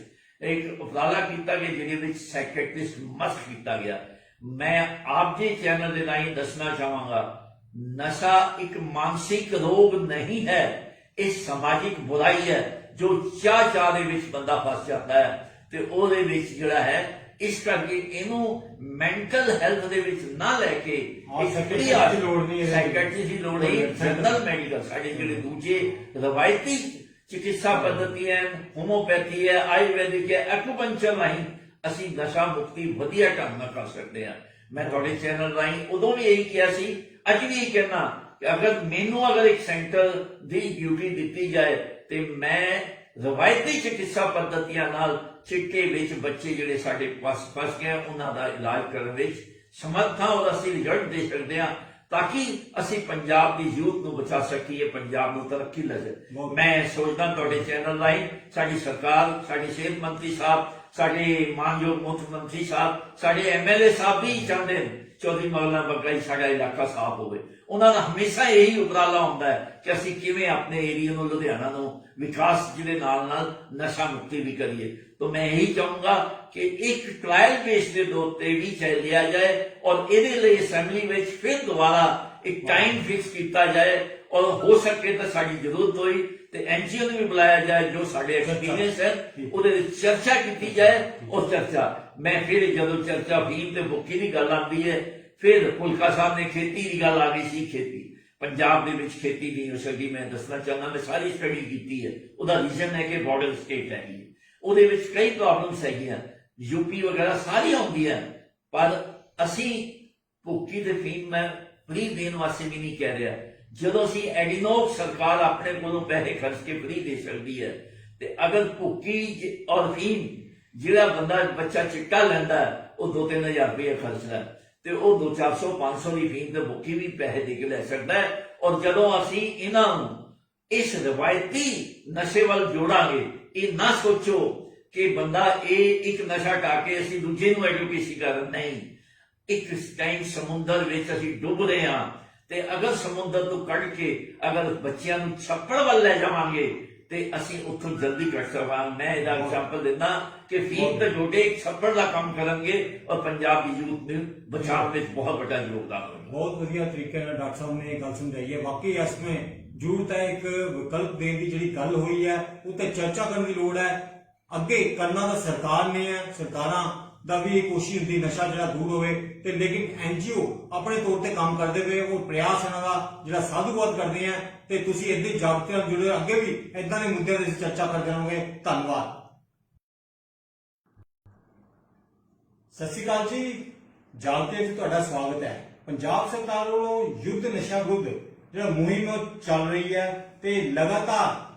Speaker 2: ਇੱਕ ਉਪਰਾਲਾ ਕੀਤਾ ਗਿਆ, ਜਿਹਦੇ ਵਿੱਚ ਸੈਕਟਰਿਸਟ ਮਸਟ ਕੀਤਾ ਗਿਆ। ਮੈਂ ਆਪ ਦੇ ਚੈਨਲ ਦੇ ਰਾਹੀਂ ਦੱਸਣਾ ਚਾਹਾਂਗਾ ਨਸ਼ਾ ਇੱਕ ਮਾਨਸਿਕ ਰੋਗ ਨਹੀਂ ਹੈ ਇਹ ਸਮਾਜਿਕ ਬੁਰਾਈ ਹੈ ਜੋ ਚਾਹ ਚਾਹ ਦੇ ਵਿੱਚ ਬੰਦਾ ਫਸ ਜਾਂਦਾ ਹੈ ਤੇ ਉਹਦੇ ਵਿੱਚ ਜਿਹੜਾ ਹੈ ਇਸ ਕਰਕੇ ਇਹਨੂੰ ਮੈਂਟਲ ਹੈਲਥ ਦੇ ਵਿੱਚ ਨਾ ਲੈ ਕੇ
Speaker 1: ਹਾਂ, psychiatrist ਦੀ ਲੋੜ ਨਹੀਂ ਇਹਦੇ ਵਿੱਚ।
Speaker 2: ਸਾਈਕੈਟ੍ਰਿਸਟ ਦੀ ਲੋੜ ਨਹੀਂ ਜਨਰਲ ਮੈਡੀਕਲ ਸਾਡੇ ਜਿਹੜੇ ਦੂਜੇ ਰਵਾਇਤੀ ਚਿਕਿਤਸਾ ਪੱਧਤੀ ਹੈ ਹੋਮੋਪੈਥੀ ਹੈ ਆਯੁਰਵੈਦਿਕ ਹੈ ਐਕੂਪੰਕਚਰ ਰਾਹੀਂ ਅਸੀਂ ਨਸ਼ਾ ਮੁਕਤੀ ਵਧੀਆ ਢੰਗ ਨਾਲ ਕਰ ਸਕਦੇ ਹਾਂ। ਮੈਂ ਤੁਹਾਡੇ ਚੈਨਲ ਰਾਹੀਂ ਉਦੋਂ ਵੀ ਇਹੀ ਕਿਹਾ ਸੀ ਅੱਜ ਵੀ ਇਹ ਕਹਿਣਾ ਕਿ ਅਗਰ ਮੈਨੂੰ ਅਗਰ ਇੱਕ ਸੈਂਟਰ ਦੀ ਡਿਊਟੀ ਦਿੱਤੀ ਜਾਏ ਤੇ ਮੈਂ ਰਵਾਇਤੀ ਚਿਕਿਤਸਾ ਪੱਧਤੀਆਂ ਨਾਲ ਚਿੱਟੇ ਵਿੱਚ ਬੱਚੇ ਜਿਹੜੇ ਸਾਡੇ ਪਾਸ ਫਸ ਗਏ ਉਹਨਾਂ ਦਾ ਇਲਾਜ ਕਰਨ ਵਿੱਚ ਸਮਰਥ ਹਾਂ ਔਰ ਅਸੀਂ ਰਿਜ਼ਲਟ ਦੇ ਸਕਦੇ ਹਾਂ ਤਾਂ ਕਿ ਅਸੀਂ ਪੰਜਾਬ ਦੀ ਯੂਥ ਨੂੰ ਬਚਾ ਸਕੀਏ ਪੰਜਾਬ ਨੂੰ ਤਰੱਕੀ ਲੈ ਮੈਂ ਸੋਚਦਾ ਤੁਹਾਡੇ ਚੈਨਲ ਰਾਹੀਂ ਸਾਡੀ ਸਰਕਾਰ ਸਾਡੀ ਸਿਹਤ ਮੰਤਰੀ ਸਾਹਿਬ ਸਾਡੇ ਮਾਨਯੋਗ ਮੁੱਖ ਮੰਤਰੀ ਸਾਹਿਬ, ਸਾਡੇ ਐਮਐਲਏ ਸਾਹਿਬ ਵੀ ਚਾਹੁੰਦੇ ਨੇ ਚੌਧਰੀ ਮੌਲਾਨਾ ਬਗੜਾਈ ਸਾਡਾ ਇਲਾਕਾ ਸਾਫ਼ ਹੋਵੇ। ਉਹਨਾਂ ਦਾ ਹਮੇਸ਼ਾ ਇਹੀ ਉਪਰਾਲਾ ਹੁੰਦਾ ਹੈ ਕਿ ਅਸੀਂ ਕਿਵੇਂ ਆਪਣੇ ਏਰੀਆ ਨੂੰ, ਲੁਧਿਆਣਾ ਨੂੰ ਵਿਕਾਸ ਜਿਹਦੇ ਨਾਲ ਨਾਲ ਨਸ਼ਾ ਮੁਕਤੀ ਵੀ ਕਰੀਏ। ਤਾਂ ਮੈਂ ਇਹੀ ਚਾਹੂੰਗਾ ਕਿ ਇੱਕ ਟ੍ਰਾਇਲ ਬੇਸ ਦੇ ਦੋ ਤੇ ਵੀ ਚੱਲ ਲਿਆ ਜਾਏ ਔਰ ਇਹਦੇ ਲਈ ਅਸੈਂਬਲੀ ਵਿੱਚ ਫਿਰ ਦੁਬਾਰਾ ਇੱਕ ਟਾਈਮ ਫਿਕਸ ਕੀਤਾ ਜਾਏ ਔਰ ਹੋ ਸਕੇ ਤਾਂ ਸਾਡੀ ਜ਼ਰੂਰਤ ਹੋਈ। ਤੇ ਐਨਜੀਓ ਨੂੰ ਵੀ ਬੁਲਾਇਆ ਜਾਏ ਜੋ ਸਾਡੇ ਐਕਸਪੀਰੀਅੰਸ ਹੈ ਉਹਦੇ ਵਿੱਚ ਚਰਚਾ ਕੀਤੀ ਜਾਏ ਉਹ ਚਰਚਾ। ਮੈਂ ਫਿਰ ਜਦੋਂ ਚਰਚਾ ਫੀਮ ਤੇ ਬੁੱਕੀ ਦੀ ਗੱਲ ਆਉਂਦੀ ਹੈ ਫਿਰ ਕੁਲਕਾ ਸਾਹਿਬ ਨੇ ਖੇਤੀ ਦੀ ਗੱਲ ਆ ਗਈ ਸੀ ਖੇਤੀ। ਪੰਜਾਬ ਦੇ ਵਿੱਚ ਖੇਤੀ ਹੋ ਸਕਦੀ ਮੈਂ ਦੱਸਣਾ ਚਾਹੁੰਦਾ ਮੈਂ ਸਾਰੀ ਸਟੱਡੀ ਕੀਤੀ ਹੈ। ਉਹਦਾ ਰੀਜ਼ਨ ਹੈ ਕਿ ਬਾਰਡਰ ਸਟੇਟ ਹੈਗੀ ਹੈ। ਉਹਦੇ ਵਿੱਚ ਕਈ ਪ੍ਰੋਬਲਮਸ ਹੈਗੀਆਂ। ਯੂਪੀ ਵਗੈਰਾ ਸਾਰੀਆਂ ਹੁੰਦੀਆਂ ਪਰ ਅਸੀਂ ਭੁੱਕੀ ਤੇ ਫੀਮ ਮੈਂ ਫ੍ਰੀ ਦੇਣ ਵਾਸਤੇ ਵੀ ਨਹੀਂ ਕਹਿ ਰਿਹਾ। ਜਦੋਂ ਅਸੀਂ ਐਡੀਨੋਕ ਸਰਕਾਰ ਆਪਣੇ ਕੋਲੋਂ ਪੈਸੇ ਖਰਚ ਕੇ ਫਰੀ ਦੇ ਸਕਦੀ ਹੈ ਤੇ ਅਗਰ ਭੁੱਕੀ ਔਰ ਫੀਮ ਜਿਹੜਾ ਬੰਦਾ ਬੱਚਾ ਚਿੱਟਾ ਲੈਂਦਾ ਹੈ, ਉਹ 2-3000 ਰੁਪਏ ਖਰਚਦਾ ਤੇ ਉਹ 2 400 500 ਦੀ ਫੀਮ ਤੇ ਭੁੱਕੀ ਵੀ ਪੈਸੇ ਦੇ ਕੇ ਲੈ ਸਕਦਾ ਔਰ ਜਦੋਂ ਅਸੀਂ ਇਹਨਾਂ ਨੂੰ ਇਸ ਰਵਾਇਤੀ ਨਸ਼ੇ ਵੱਲ ਜੋੜਾਂਗੇ ਇਹ ਨਾ ਸੋਚੋ ਕਿ ਬੰਦਾ ਇਹ ਇੱਕ ਨਸ਼ਾ ਟਾ ਕੇ ਅਸੀਂ ਦੂਜੇ ਨੂੰ ਐਡੂਕੇਸ਼ਨ ਕਰ ਨਹੀਂ। ਇੱਕ ਟਾਈਮ ਸਮੁੰਦਰ ਵਿੱਚ ਅਸੀਂ ਡੁੱਬ ਰਹੇ ਹਾਂ। ਤੇ ਅਗਰ ਸਮੁੰਦਰ ਤੋਂ ਕੱਢ ਕੇ ਅਗਰ ਬੱਚਿਆਂ ਨੂੰ ਛੱਪੜ ਵੱਲ ਲੈ ਜਾਵਾਂਗੇ, ਤੇ ਅਸੀਂ ਉੱਥੋਂ ਜਲਦੀ ਕੱਢ ਸਕਾਂਗੇ ਮੈਂ ਇਹਦਾ ਐਗਜ਼ਾਮਪਲ ਦਿੰਦਾ ਕਿ ਫੀਮ ਤੇ ਜੋੜੇ ਇੱਕ ਛੱਪੜ ਦਾ ਕੰਮ ਕਰਨਗੇ ਔਰ ਪੰਜਾਬ ਦੀ ਯੂਥ ਨੂੰ ਬਚਾਉਣ ਵਿੱਚ ਬਹੁਤ ਵੱਡਾ ਯੋਗਦਾਨ ਹੋਵੇਗਾ।
Speaker 1: ਬਹੁਤ ਵਧੀਆ ਤਰੀਕੇ ਨਾਲ ਡਾਕਟਰ ਸਾਹਿਬ ਨੇ ਇਹ ਗੱਲ ਸਮਝਾਈ ਹੈ। ਵਾਕਈ ਇਸ ਵਿੱਚ ਜ਼ਰੂਰਤ ਹੈ ਇੱਕ ਵਿਕਲਪ ਦੇਣ ਦੀ ਜਿਹੜੀ ਗੱਲ ਹੋਈ ਹੈ, ਉਹ ਤੇ ਚਰਚਾ ਕਰਨ ਦੀ ਲੋੜ ਹੈ। ਅੱਗੇ ਕਰਨਾ ਤਾਂ ਸਰਕਾਰ ਨੇ ਹੈ, ਸਰਕਾਰਾਂ ਦਾ ਵੀ ਇਹ ਕੋਸ਼ਿਸ਼ ਹੁੰਦੀ ਨਸ਼ਾ ਜਿਹੜਾ ਦੂਰ ਹੋਵੇ ਤੇ ਲੇਕਿਨ ਐਨਜੀਓ ਆਪਣੇ ਤੌਰ ਤੇ ਕੰਮ ਕਰਦੇ ਪਏ, ਉਹ ਪ੍ਰਯਾਸ ਇਹਨਾਂ ਦਾ ਜਿਹੜਾ ਸਾਧੂਵਾਦ ਕਰਦੇ ਆ ਤੇ ਤੁਸੀਂ ਇੱਦਾਂ ਜਾਗਰੂਕਤਾ ਨਾਲ ਜੁੜੇ ਅੱਗੇ ਵੀ ਇਦਾਂ ਦੇ ਮੁੱਦਿਆਂ ਤੇ ਚਰਚਾ ਕਰਦੇ ਰਹਾਂਗੇ। ਧੰਨਵਾਦ। ਸਤਿ ਸ਼੍ਰੀ ਅਕਾਲ ਜੀ। ਜਾਣਤੇ ਵਿੱਚ ਤੁਹਾਡਾ ਸਵਾਗਤ ਹੈ। ਪੰਜਾਬ ਸਰਕਾਰ ਵੱਲੋਂ ਯੁੱਧ ਨਸ਼ਾ ਵਿਰੁੱਧ ਜਿਹੜਾ ਮੁਹਿੰਮ ਚੱਲ ਰਹੀ ਹੈ ਤੇ ਲਗਾਤਾਰ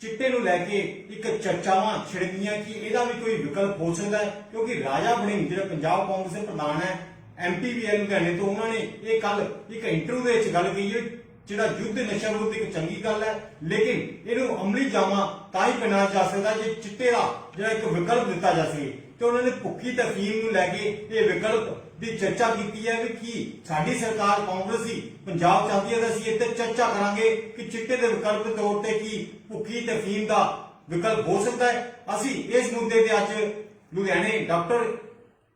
Speaker 1: ਚਿੱਟੇ ਨੂੰ ਲੈ ਕੇ ਇੱਕ ਚਰਚਾਵਾਂ ਛਿੜਦੀਆਂ ਕਿ ਇਹਦਾ ਵੀ ਕੋਈ ਵਿਕਲਪ ਹੋ ਸਕਦਾ ਹੈ, ਕਿਉਂਕਿ ਰਾਜਾ ਵੜਿੰਗ ਜਿਹੜਾ ਪੰਜਾਬ ਕਾਂਗਰਸ ਦੇ ਪ੍ਰਧਾਨ ਹੈ ਐਮਪੀ ਵੀ ਹੈ ਲੁਧਿਆਣੇ ਤੋਂ ਉਹਨਾਂ ਨੇ ਇਹ ਕੱਲ ਇੱਕ ਇੰਟਰਵਿਊ ਦੇ ਵਿੱਚ ਗੱਲ ਕਹੀ ਹੈ, ਜਿਹੜਾ ਯੁੱਧ ਨਸ਼ਾ ਵਿਰੁੱਧ ਇੱਕ ਚੰਗੀ ਗੱਲ ਹੈ, ਲੇਕਿਨ ਇਹਨੂੰ ਅਮਲੀ ਜਾਮਾ ਤਾਂ ਹੀ ਪਹਿਨਾਇਆ ਜਾ ਸਕਦਾ ਜੇ ਚਿੱਟੇ ਦਾ ਜਿਹੜਾ ਇੱਕ ਵਿਕਲਪ ਦਿੱਤਾ ਜਾ ਸਕੇ, ਤੇ ਉਹਨਾਂ ਨੇ ਭੁੱਖੀ ਤਫਹੀਮ ਨੂੰ ਲੈ ਕੇ ਇਹ ਵਿਕਲਪ ਦੀ ਚਰਚਾ ਕੀਤੀ ਹੈ ਵੀ ਕੀ ਸਾਡੀ ਸਰਕਾਰ ਕਾਂਗਰਸ ਦੀ ਪੰਜਾਬ ਚਾਹਦੀ ਹੈ ਤਾਂ ਅਸੀਂ ਇੱਥੇ ਚਰਚਾ ਕਰਾਂਗੇ ਕਿ ਚਿੱਟੇ ਦੇ ਵਿਕਲਪ ਤੌਰ ਤੇ ਕੀ ਭੁੱਖੀ ਤਫਹੀਮ ਦਾ ਵਿਕਲਪ ਹੋ ਸਕਦਾ ਹੈ। ਅਸੀਂ ਇਸ ਮੁੱਦੇ ਤੇ ਅੱਜ ਲੁਧਿਆਣੇ ਡਾਕਟਰ